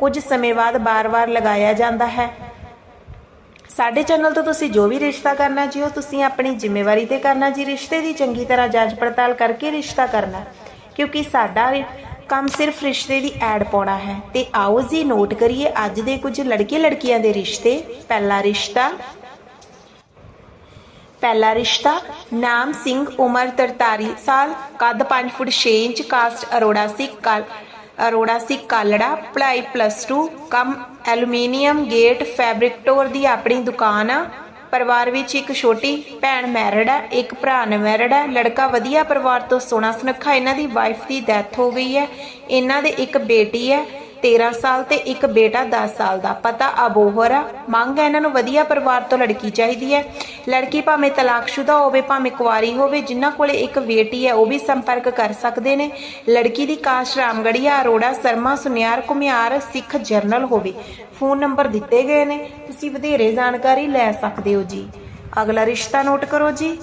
ਕੁਝ ਸਮੇਂ ਬਾਅਦ ਬਾਰ-ਬਾਰ ਲਗਾਇਆ ਜਾਂਦਾ ਹੈ। ਸਾਡੇ ਚੈਨਲ ਤੋਂ ਤੁਸੀਂ ਜੋ ਵੀ ਰਿਸ਼ਤਾ ਕਰਨਾ ਜੀ ਤੁਸੀਂ ਆਪਣੀ ਜ਼ਿੰਮੇਵਾਰੀ ਤੇ ਕਰਨਾ ਜੀ। ਰਿਸ਼ਤੇ ਦੀ ਚੰਗੀ ਤਰ੍ਹਾਂ ਜਾਂਚ ਪੜਤਾਲ ਕਰਕੇ ਰਿਸ਼ਤਾ ਕਰਨਾ। ਕਿਉਂਕਿ ਸਾਡਾ ਕੰਮ ਸਿਰਫ ਰਿਸ਼ਤੇ ਦੀ ਐਡ ਪਾਉਣਾ ਹੈ। ਤੇ ਆਓ ਜੀ, ਨੋਟ ਕਰੀਏ, ਅੱਜ ਦੇ ਕੁਝ ਲੜਕੇ ਲੜਕੀਆਂ ਦੇ ਰਿਸ਼ਤੇ। ਪਹਿਲਾ ਰਿਸ਼ਤਾ। ਪਹਿਲਾ ਰਿਸ਼ਤਾ, ਨਾਮ ਸਿੰਘ, ਉਮਰ 43 ਸਾਲ, ਕੱਦ 5 ਫੁੱਟ 6 ਇੰਚ, ਕਾਸਟ ਅਰੋੜਾ ਸੀ ਕਾਲ ਅਰੋੜਾ ਸੀ ਕਾਲੜਾ ਪਲਾਈ ਪਲੱਸ 2 ਕੰਮ ਐਲੂਮੀਨੀਅਮ ਗੇਟ ਫੈਬਰਿਕ ਟੋਰ ਦੀ ਆਪਣੀ ਦੁਕਾਨ ਆ। ਪਰਿਵਾਰ ਵਿੱਚ ਇੱਕ ਛੋਟੀ ਭੈਣ ਮੈਰਿਡ ਹੈ ਇੱਕ ਭਰਾ ਅਨਮੈਰਿਡ ਹੈ ਲੜਕਾ ਵਧੀਆ ਪਰਿਵਾਰ ਤੋਂ ਸੋਹਣਾ ਸੁਨੱਖਾ, ਇਹਨਾਂ ਦੀ ਵਾਈਫ ਦੀ ਡੈਥ ਹੋ ਗਈ ਹੈ। ਇਹਨਾਂ ਦੇ ਇੱਕ ਬੇਟੀ ਹੈ। 13 ਸਾਲ ਤੇ ਇੱਕ ਬੇਟਾ 10 ਸਾਲ ਦਾ। ਪਤਾ ਅਬੋਹਰ ਆ। ਮੰਗ ਹੈ ਇਹਨਾਂ ਨੂੰ ਵਧੀਆ ਪਰਿਵਾਰ ਤੋਂ ਲੜਕੀ ਚਾਹੀਦੀ ਹੈ। ਲੜਕੀ ਭਾਵੇਂ ਤਲਾਕਸ਼ੁਦਾ ਹੋਵੇ, ਭਾਵੇਂ ਕੁਆਰੀ ਹੋਵੇ, ਜਿਨ੍ਹਾਂ ਕੋਲੇ ਇੱਕ ਬੇਟੀ ਹੈ, ਉਹ ਵੀ ਸੰਪਰਕ ਕਰ ਸਕਦੇ ਨੇ। ਲੜਕੀ ਦੀ ਕਾਸਟ ਰਾਮਗੜੀਆ ਅਰੋੜਾ, ਸ਼ਰਮਾ, ਸੁਨਿਆਰ ਕੁਮਿਆਰ ਸਿੱਖ ਜਰਨਲ ਹੋਵੇ। ਫੋਨ ਨੰਬਰ ਦਿੱਤੇ ਗਏ ਨੇ। ਤੁਸੀਂ ਵਧੇਰੇ ਜਾਣਕਾਰੀ ਲੈ ਸਕਦੇ ਹੋ ਜੀ। ਅਗਲਾ ਰਿਸ਼ਤਾ ਨੋਟ ਕਰੋ ਜੀ।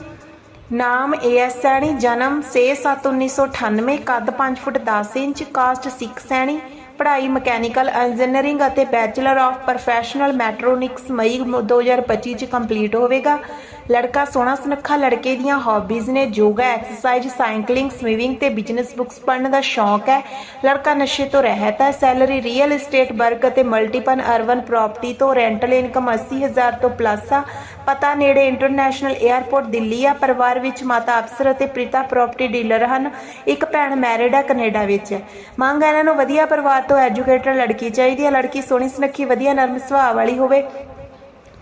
ਨਾਮ ਏਐਸ ਸੈਣੀ, ਜਨਮ 6/7/1998 ਕੱਦ 5 foot 10 inch, caste Sikh Saini. ਪੜ੍ਹਾਈ ਮਕੈਨੀਕਲ ਇੰਜੀਨੀਅਰਿੰਗ ਅਤੇ ਬੈਚਲਰ ਆਫ ਪ੍ਰੋਫੈਸ਼ਨਲ ਮੈਟਰੋਨਿਕਸ ਮਈ 2025 ਚ ਕੰਪਲੀਟ ਹੋਵੇਗਾ। ਲੜਕਾ ਸੋਹਣਾ ਸੁਨੱਖਾ ਲੜਕੇ ਦੀਆਂ ਹੌਬੀਜ਼ ਨੇ, ਯੋਗਾ ਐਕਸਰਸਾਈਜ਼ ਸਾਈਕਲਿੰਗ ਸਵੀਮਿੰਗ ਤੇ ਬਿਜ਼ਨਸ ਬੁੱਕਸ ਪੜ੍ਹਨ ਦਾ ਸ਼ੌਂਕ ਹੈ। ਲੜਕਾ ਨਸ਼ੇ ਤੋਂ ਰਹਿਤ ਹੈ ਸੈਲਰੀ ਰੀਅਲ ਏਸਟੇਟ ਵਰਕ ਅਤੇ ਮਲਟੀਪਲ ਅਰਬਨ ਪ੍ਰਾਪਰਟੀ ਤੋਂ ਰੈਂਟਲ ਇਨਕਮ 80000 ਤੋਂ ਪਲੱਸ ਆ। ਪਤਾ ਨੇੜੇ ਇੰਟਰਨੈਸ਼ਨਲ 에ਅਰਪੋਰਟ ਦਿੱਲੀ ਆ, ਪਰਿਵਾਰ ਵਿੱਚ ਮਾਤਾ ਅਫਸਰ ਅਤੇ ਪ੍ਰੀਤਾ ਪ੍ਰਾਪਰਟੀ ਡੀਲਰ ਹਨ। ਇੱਕ ਭੈਣ ਮੈਰਿਡ ਹੈ ਕੈਨੇਡਾ ਵਿੱਚ ਮੰਗ ਇਹਨਾਂ ਨੂੰ ਵਧੀਆ ਪਰਿਵਾਰ ਤੋਂ ਐਜੂਕੇਟਡ ਲੜਕੀ ਚਾਹੀਦੀ ਹੈ। ਲੜਕੀ ਸੋਹਣੀ ਸੁਨੱਖੀ, ਵਧੀਆ ਨਰਮ ਸੁਭਾਅ ਵਾਲੀ ਹੋਵੇ।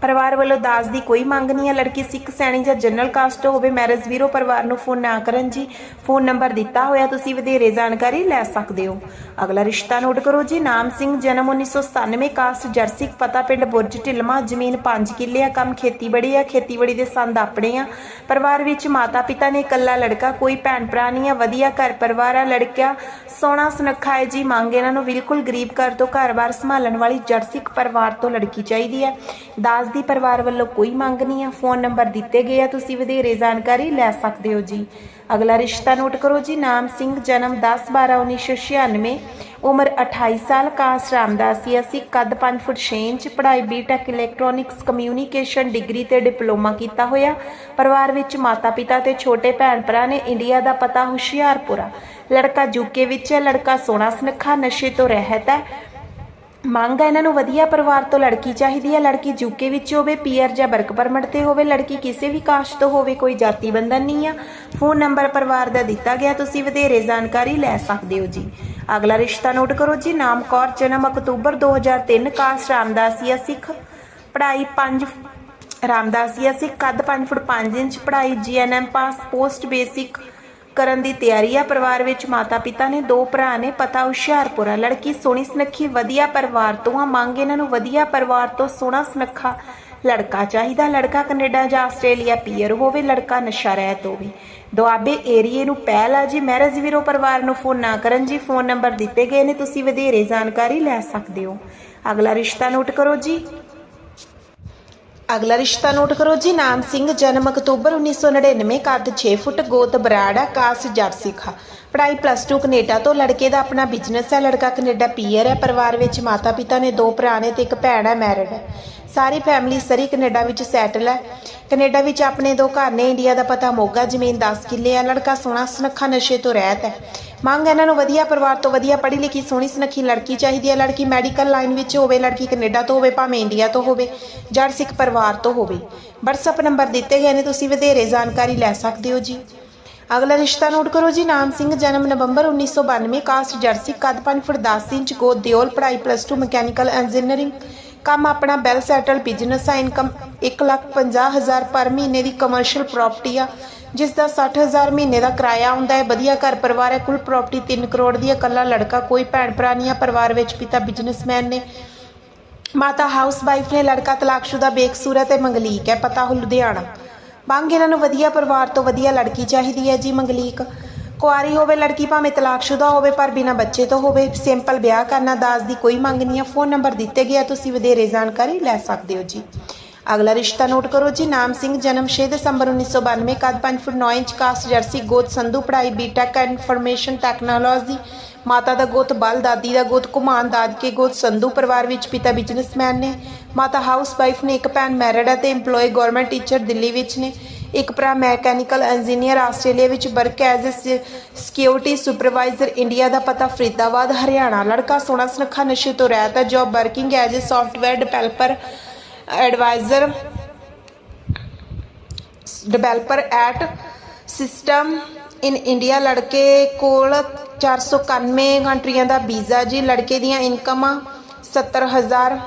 ਪਰਿਵਾਰ ਵੱਲੋਂ ਦਾਜ ਦੀ ਕੋਈ ਮੰਗ ਨਹੀਂ ਹੈ। ਲੜਕੀ ਸਿੱਖ ਸੈਣੀ ਜਾਂ ਜਨਰਲ ਕਾਸਟ ਹੋਵੇ ਮੈਰਿਜ ਵੀਰੋ ਪਰਿਵਾਰ ਨੂੰ ਫੋਨ ਨਾ ਕਰਨ ਜੀ। ਫੋਨ ਨੰਬਰ ਦਿੱਤਾ ਹੋਇਆ, ਤੁਸੀਂ ਵਧੇਰੇ ਜਾਣਕਾਰੀ ਲੈ ਸਕਦੇ ਹੋ। ਅਗਲਾ ਰਿਸ਼ਤਾ ਨੋਟ ਕਰੋ ਜੀ। ਨਾਮ ਸਿੰਘ, ਜਨਮ 1997 ਕਾਸਟ, ਜਰਸੀ, ਪਤਾ ਪਿੰਡ ਬੁਰਜ, ਢਿਲਮਾ, ਜ਼ਮੀਨ 5 ਕਿੱਲੇ ਆ। ਕੰਮ ਖੇਤੀਬਾੜੀ ਆ। ਖੇਤੀਬਾੜੀ ਦੇ ਸੰਦ ਆਪਣੇ ਆ। ਪਰਿਵਾਰ ਵਿੱਚ ਮਾਤਾ ਪਿਤਾ ਨੇ ਇਕੱਲਾ ਲੜਕਾ, ਕੋਈ ਭੈਣ ਭਰਾ ਨਹੀਂ ਆ। ਵਧੀਆ ਘਰ ਪਰਿਵਾਰ ਆ। ਲੜਕਿਆ ਸੋਹਣਾ, ਸੁਨੱਖਾ ਹੈ ਜੀ। ਮੰਗ ਇਹਨਾਂ ਨੂੰ ਬਿਲਕੁਲ ਗਰੀਬ ਘਰ ਤੋਂ ਘਰ-ਬਾਰ ਸੰਭਾਲਣ ਵਾਲੀ ਜਰਸਿਕ ਪਰਿਵਾਰ ਤੋਂ ਲੜਕੀ ਚਾਹੀਦੀ ਹੈ। ਦਾਜ ਦੀ ਪਰਿਵਾਰ ਵੱਲੋਂ ਕੋਈ ਮੰਗ ਨਹੀਂ ਆ। ਫੋਨ ਨੰਬਰ ਦਿੱਤੇ ਗਏ ਆ। ਤੁਸੀਂ ਵਧੇਰੇ ਜਾਣਕਾਰੀ ਲੈ ਸਕਦੇ ਹੋ ਜੀ। ਅਗਲਾ ਰਿਸ਼ਤਾ ਨੋਟ ਕਰੋ ਜੀ। ਨਾਮ ਸਿੰਘ, ਜਨਮ 10 12 1996 ਉਮਰ 28 ਸਾਲ। ਕਾਸਟ ਰਾਮਦਾਸੀ ਅਸੀਂ ਕੱਦ 5 ਫੁੱਟ 6 ਇੰਚ, ਪੜ੍ਹਾਈ ਬੀਟੈਕ ਇਲੈਕਟ੍ਰੋਨਿਕਸ ਕਮਿਊਨੀਕੇਸ਼ਨ ਡਿਗਰੀ ਤੇ ਡਿਪਲੋਮਾ ਕੀਤਾ ਹੋਇਆ। ਪਰਿਵਾਰ ਵਿੱਚ ਮਾਤਾ ਪਿਤਾ ਤੇ ਛੋਟੇ ਭੈਣ ਭਰਾ ਨੇ ਇੰਡੀਆ ਦਾ ਪਤਾ ਹੁਸ਼ਿਆਰਪੁਰਾ। ਲੜਕਾ ਯੂਕੇ ਵਿੱਚ ਹੈ। ਲੜਕਾ ਸੋਹਣਾ ਸੁਨੱਖਾ ਨਸ਼ੇ ਤੋਂ ਰਹਿਤ ਹੈ। ਮੰਗ ਹੈ ਇਹਨਾਂ ਨੂੰ ਵਧੀਆ ਪਰਿਵਾਰ ਤੋਂ ਲੜਕੀ ਚਾਹੀਦੀ ਹੈ, ਲੜਕੀ ਯੂਕੇ ਵਿੱਚ ਹੋਵੇ, ਪੀਆਰ ਜਾਂ ਵਰਕ ਪਰਮਿਟ ਤੇ ਹੋਵੇ, ਲੜਕੀ ਕਿਸੇ ਵੀ ਕਾਸਟ ਤੋਂ ਹੋਵੇ, ਕੋਈ ਜਾਤੀ ਬੰਧਨ ਨਹੀਂ ਆ। ਫੋਨ ਨੰਬਰ ਪਰਿਵਾਰ ਦਾ ਦਿੱਤਾ ਗਿਆ, ਤੁਸੀਂ ਵਧੇਰੇ ਜਾਣਕਾਰੀ ਲੈ ਸਕਦੇ ਹੋ ਜੀ। ਅਗਲਾ ਰਿਸ਼ਤਾ ਨੋਟ ਕਰੋ ਜੀ, ਨਾਮ ਕੌਰ, ਜਨਮ ਅਕਤੂਬਰ 2003 ਕਾਸਟ ਰਾਮਦਾਸੀਆ ਸਿੱਖ। ਪੜ੍ਹਾਈ 5 ਰਾਮਦਾਸੀਆ ਸਿੱਖ, ਕੱਦ 5 ਫੁੱਟ 5 ਇੰਚ, ਪੜ੍ਹਾਈ ਜੀਐਨਐਮ ਪਾਸ, ਪੋਸਟ ਬੇਸਿਕ ਕਰਨ ਦੀ ਤਿਆਰੀ ਆ। ਪਰਿਵਾਰ ਵਿੱਚ ਮਾਤਾ ਪਿਤਾ ਨੇ, ਦੋ ਭਰਾ ਨੇ, ਪਤਾ ਹੁਸ਼ਿਆਰਪੁਰ ਆ। ਲੜਕੀ ਸੋਹਣੀ ਸੁਨੱਖੀ, ਵਧੀਆ ਪਰਿਵਾਰ ਤੋਂ ਆ। ਮੰਗ ਇਹਨਾਂ ਨੂੰ ਵਧੀਆ ਪਰਿਵਾਰ ਤੋਂ ਸੋਹਣਾ ਸੁਨੱਖਾ ਲੜਕਾ ਚਾਹੀਦਾ। ਲੜਕਾ ਕੈਨੇਡਾ ਜਾਂ ਆਸਟ੍ਰੇਲੀਆ ਪੀਅਰ ਹੋਵੇ, ਲੜਕਾ ਨਸ਼ਾ ਰਹਿਤ ਹੋਵੇ। ਦੁਆਬੇ ਏਰੀਏ ਨੂੰ ਪਹਿਲ ਆ ਜੀ। ਮੈਰਿਜ ਵੀਰੋ ਪਰਿਵਾਰ ਨੂੰ ਫੋਨ ਨਾ ਕਰਨ ਜੀ। ਫੋਨ ਨੰਬਰ ਦਿੱਤੇ ਗਏ ਨੇ। ਤੁਸੀਂ ਵਧੇਰੇ ਜਾਣਕਾਰੀ ਲੈ ਸਕਦੇ ਹੋ। ਅਗਲਾ ਰਿਸ਼ਤਾ ਨੋਟ ਕਰੋ ਜੀ। ਅਗਲਾ ਰਿਸ਼ਤਾ ਨੋਟ ਕਰੋ ਜੀ, ਨਾਮ ਸਿੰਘ, ਜਨਮ ਅਕਤੂਬਰ 1999 ਕੱਦ 6 ਫੁੱਟ, ਗੋਤ ਬਰਾੜਾ ਕਾਸ ਜੱਟ ਸਿੱਖਾ ਪੜ੍ਹਾਈ ਪਲੱਸ 2 ਕੈਨੇਡਾ ਤੋਂ ਲੜਕੇ ਦਾ ਆਪਣਾ ਬਿਜ਼ਨਸ ਹੈ, ਲੜਕਾ ਕੈਨੇਡਾ ਪੀਅਰ ਹੈ, ਪਰਿਵਾਰ ਵਿੱਚ ਮਾਤਾ ਪਿਤਾ ਨੇ ਦੋ ਭਰਾ ਨੇ ਤੇ ਇੱਕ ਭੈਣ ਹੈ ਮੈਰਿਡ ਹੈ। ਸਾਰੀ ਫੈਮਿਲੀ ਸਰੀ ਕੈਨੇਡਾ ਵਿੱਚ ਸੈਟਲ ਹੈ। ਕੈਨੇਡਾ ਵਿੱਚ ਆਪਣੇ ਦੋ ਘਰ ਨੇ, ਇੰਡੀਆ ਦਾ ਪਤਾ ਮੋਗਾ, ਜ਼ਮੀਨ 10 ਕਿੱਲੇ ਹੈ। ਲੜਕਾ ਸੋਹਣਾ, ਸੁਨੱਖਾ ਨਸ਼ੇ ਤੋਂ ਰਹਿਤ ਹੈ। ਮੰਗ ਇਹਨਾਂ ਨੂੰ ਵਧੀਆ ਪਰਿਵਾਰ ਤੋਂ ਵਧੀਆ ਪੜ੍ਹੀ ਲਿਖੀ, ਸੋਹਣੀ ਸੁਨੱਖੀ ਲੜਕੀ ਚਾਹੀਦੀ ਹੈ। ਲੜਕੀ ਮੈਡੀਕਲ ਲਾਈਨ ਵਿੱਚ ਹੋਵੇ, ਲੜਕੀ ਕੈਨੇਡਾ ਤੋਂ ਹੋਵੇ, ਭਾਵੇਂ ਇੰਡੀਆ ਤੋਂ ਹੋਵੇ, ਜੜ ਸਿੱਖ ਪਰਿਵਾਰ ਤੋਂ ਹੋਵੇ। WhatsApp ਨੰਬਰ ਦਿੱਤੇ ਗਏ ਨੇ, ਤੁਸੀਂ ਵਧੇਰੇ ਜਾਣਕਾਰੀ ਲੈ ਸਕਦੇ ਹੋ ਜੀ। ਅਗਲਾ ਰਿਸ਼ਤਾ ਨੋਟ ਕਰੋ ਜੀ, ਨਾਮ ਸਿੰਘ, ਜਨਮ ਨਵੰਬਰ 1992 ਕਾਸਟ ਜਰਸੀ, ਕੱਦ 5 ਫੁੱਟ 10 ਇੰਚ, ਗੋਦ ਦਿਓਲ, ਪੜ੍ਹਾਈ ਪਲੱਸ 2 ਮਕੈਨੀਕਲ ਇੰਜੀਨੀਅਰਿੰਗ ਕੰਮ ਆਪਣਾ ਵੈਲ ਸੈਟਲ ਬਿਜ਼ਨਸ ਆ, ਇਨਕਮ 150000 ਪਰ ਮਹੀਨੇ ਦੀ ਕਮਰਸ਼ੀਅਲ ਪ੍ਰਾਪਰਟੀ ਆ, ਜਿਸ ਦਾ 60000 ਮਹੀਨੇ ਦਾ ਕਿਰਾਇਆ ਆਉਂਦਾ ਹੈ, ਵਧੀਆ ਘਰ ਪਰਿਵਾਰ ਹੈ, ਕੁੱਲ ਪ੍ਰਾਪਰਟੀ 3 ਕਰੋੜ ਦੀ ਹੈ, ਇਕੱਲਾ ਲੜਕਾ, ਕੋਈ ਭੈਣ ਭਰਾ ਨਹੀਂ ਆ, ਪਰਿਵਾਰ ਵਿੱਚ ਪਿਤਾ ਬਿਜ਼ਨਸਮੈਨ ਨੇ, ਮਾਤਾ ਹਾਊਸ ਵਾਈਫ ਨੇ, ਲੜਕਾ ਤਲਾਕਸ਼ੁਦਾ ਬੇਕਸੂਰਤ ਹੈ ਮੰਗਲੀਕ ਹੈ, ਪਤਾ ਹੋ ਲੁਧਿਆਣਾ। ਮੰਗ ਇਹਨਾਂ ਨੂੰ ਵਧੀਆ ਪਰਿਵਾਰ ਤੋਂ ਵਧੀਆ ਲੜਕੀ ਚਾਹੀਦੀ ਹੈ ਜੀ, ਮੰਗਲੀਕ। ਕੁਆਰੀ ਹੋਵੇ, ਲੜਕੀ ਭਾਵੇਂ ਤਲਾਕਸ਼ੁਦਾ ਹੋਵੇ, ਪਰ ਬਿਨਾਂ ਬੱਚੇ ਤੋਂ ਹੋਵੇ ਸਿੰਪਲ ਵਿਆਹ ਕਰਨਾ ਦਾਜ ਦੀ ਕੋਈ ਮੰਗ ਨਹੀਂ ਹੈ। ਫੋਨ ਨੰਬਰ ਦਿੱਤੇ ਗਿਆ ਤੁਸੀਂ ਵਧੇਰੇ ਜਾਣਕਾਰੀ ਲੈ ਸਕਦੇ ਹੋ ਜੀ। ਅਗਲਾ ਰਿਸ਼ਤਾ ਨੋਟ ਕਰੋ ਜੀ, ਨਾਮ ਸਿੰਘ, ਜਨਮ 6 ਦਸੰਬਰ 1992 ਕੱਦ 5 ਫੁੱਟ 9 ਇੰਚ, ਕਾਸਟ ਜਰਸੀ, ਗੋਤ ਸੰਧੂ, ਪੜ੍ਹਾਈ ਬੀਟੈਕ ਇਨਫੋਰਮੇਸ਼ਨ ਟੈਕਨੋਲੋਜੀ ਮਾਤਾ ਦਾ ਗੋਤ ਬਲ, ਦਾਦੀ ਦਾ ਗੋਤ ਕੁਮਾਨ ਦਾਦਕੇ ਗੋਤ ਸੰਧੂ ਪਰਿਵਾਰ ਵਿੱਚ ਪਿਤਾ ਬਿਜ਼ਨਸਮੈਨ ਨੇ। ਮਾਤਾ ਹਾਊਸ ਵਾਈਫ ਨੇ ਇੱਕ ਭੈਣ ਮੈਰਿਡ ਹੈ ਤੇ EMPLOYE ਗਵਰਨਮੈਂਟ ਟੀਚਰ ਦਿੱਲੀ ਵਿੱਚ ਨੇ। ਇੱਕ ਭਰਾ ਮੈਕੈਨੀਕਲ ਇੰਜੀਨੀਅਰ ਆਸਟ੍ਰੇਲੀਆ ਵਿੱਚ work as a security supervisor India ਦਾ ਪਤਾ ਫਰੀਦਾਬਾਦ, ਹਰਿਆਣਾ। ਲੜਕਾ ਸੋਹਣਾ ਸੁਨੱਖਾ ਨਸ਼ੇ ਤੋਂ ਰਹਿਤ ਹੈ job working as a software developer advisor developer at system in India ਲੜਕੇ ਕੋਲ 491 ਕੰਟਰੀਆਂ ਦਾ ਵੀਜ਼ਾ ਜੀ। ਲੜਕੇ ਦੀਆਂ ਇਨਕਮਾਂ 70000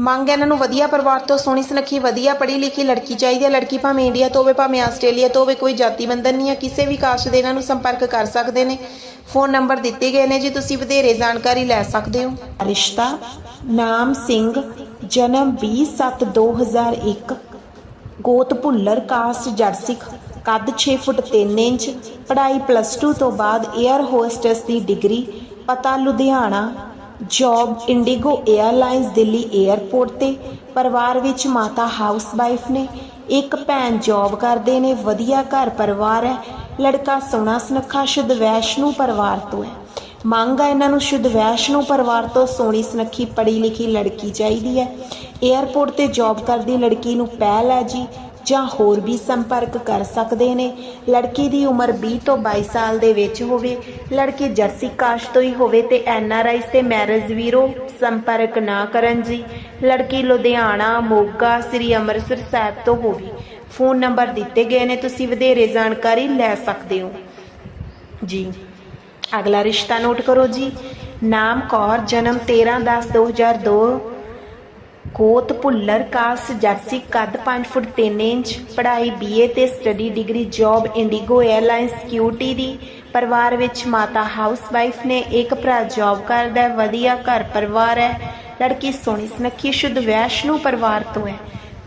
ਮੰਗ ਇਹਨਾਂ ਨੂੰ ਵਧੀਆ ਪਰਿਵਾਰ ਤੋਂ, ਸੋਹਣੀ ਸੁਨੱਖੀ, ਵਧੀਆ ਪੜ੍ਹੀ ਲਿਖੀ ਲੜਕੀ ਚਾਹੀਦੀ ਹੈ। ਲੜਕੀ ਭਾਵੇਂ ਇੰਡੀਆ ਤੋਂ ਹੋਵੇ, ਭਾਵੇਂ ਆਸਟ੍ਰੇਲੀਆ ਤੋਂ ਹੋਵੇ, ਕੋਈ ਜਾਤੀ ਬੰਧਨ ਨਹੀਂ ਹੈ। ਕਿਸੇ ਵੀ ਕਾਸਟ ਦੇ ਇਹਨਾਂ ਨੂੰ ਸੰਪਰਕ ਕਰ ਸਕਦੇ ਨੇ। ਫੋਨ ਨੰਬਰ ਦਿੱਤੇ ਗਏ ਨੇ, ਜੀ ਤੁਸੀਂ ਵਧੇਰੇ ਜਾਣਕਾਰੀ ਲੈ ਸਕਦੇ ਹੋ। ਰਿਸ਼ਤਾ, ਨਾਮ ਸਿੰਘ, ਜਨਮ 20/7/2001 ਗੋਤ ਭੁੱਲਰ, ਕਾਸਟ ਜਰਸਿਕ ਕੱਦ 6 ਫੁੱਟ 3 ਇੰਚ, ਪੜ੍ਹਾਈ ਪਲੱਸ 2 ਤੋਂ ਬਾਅਦ 에ਅਰ ਹੋਸਟਸ ਦੀ ਡਿਗਰੀ, ਪਤਾ Ludhiana job IndiGo airlines Delhi airport ਤੇ। ਪਰਿਵਾਰ ਵਿੱਚ ਮਾਤਾ ਹਾਊਸਵਾਈਫ ਨੇ ਇੱਕ ਭੈਣ ਜੌਬ ਕਰਦੇ ਨੇ, ਵਧੀਆ ਘਰ ਪਰਿਵਾਰ ਹੈ। ਲੜਕਾ ਸੋਨਾ ਸੁਨੱਖਾ, ਸ਼ੁੱਧ ਵੈਸ਼ਨੂ ਪਰਿਵਾਰ ਤੋਂ ਹੈ। ਮੰਗ ਹੈ ਇਹਨਾਂ ਨੂੰ ਸ਼ੁੱਧ ਵੈਸ਼ਨੂ ਪਰਿਵਾਰ ਤੋਂ ਸੋਹਣੀ ਸੁਨੱਖੀ ਪੜ੍ਹੀ ਲਿਖੀ ਲੜਕੀ ਚਾਹੀਦੀ ਹੈ। 에ਅਰਪੋਰਟ ਤੇ ਜੌਬ ਕਰਦੀ ਲੜਕੀ ਨੂੰ ਪਹਿਲ ਹੈ ਜੀ। ਜਾਂ ਹੋਰ ਵੀ ਸੰਪਰਕ ਕਰ ਸਕਦੇ ਨੇ। ਲੜਕੀ ਦੀ ਉਮਰ 20 ਤੋਂ 22 ਸਾਲ ਦੇ ਵਿੱਚ ਹੋਵੇ, ਲੜਕੀ ਜਰਸੀ ਕਾਸਟ ਤੋਂ ਹੀ ਹੋਵੇ ਤੇ ਐਨ ਆਰ ਆਈ ਤੇ ਮੈਰਿਜ ਵੀਰੋ, ਸੰਪਰਕ ਨਾ ਕਰਨ ਜੀ। ਲੜਕੀ ਲੁਧਿਆਣਾ, ਮੋਗਾ, ਸ੍ਰੀ ਅੰਮ੍ਰਿਤਸਰ ਸਾਹਿਬ ਤੋਂ ਹੋਵੇ। ਫੋਨ ਨੰਬਰ ਦਿੱਤੇ ਗਏ ਨੇ, ਤੁਸੀਂ ਵਧੇਰੇ ਜਾਣਕਾਰੀ ਲੈ ਸਕਦੇ ਹੋ। ਜੀ, ਅਗਲਾ ਰਿਸ਼ਤਾ ਨੋਟ ਕਰੋ ਜੀ। ਨਾਮ ਕੌਰ, ਜਨਮ 13/10/2002 ਗੋਤ ਭੁੱਲਰ ਕਾਸ ਜਰਸੀ ਕੱਦ 5 ਫੁੱਟ 3 ਇੰਚ, ਪੜ੍ਹਾਈ ਬੀਏ ਤੇ study degree job IndiGo airlines security ਦੀ। ਪਰਿਵਾਰ ਵਿੱਚ ਮਾਤਾ ਹਾਊਸ ਵਾਈਫ ਨੇ ਇੱਕ ਭਰਾ ਜੌਬ ਕਰਦਾ ਹੈ, ਵਧੀਆ ਘਰ ਪਰਿਵਾਰ ਹੈ। ਲੜਕੀ ਸੋਹਣੀ ਸੁਨੱਖੀ, ਸ਼ੁੱਧ ਵੈਸ਼ਨੂ ਪਰਿਵਾਰ ਤੋਂ ਹੈ।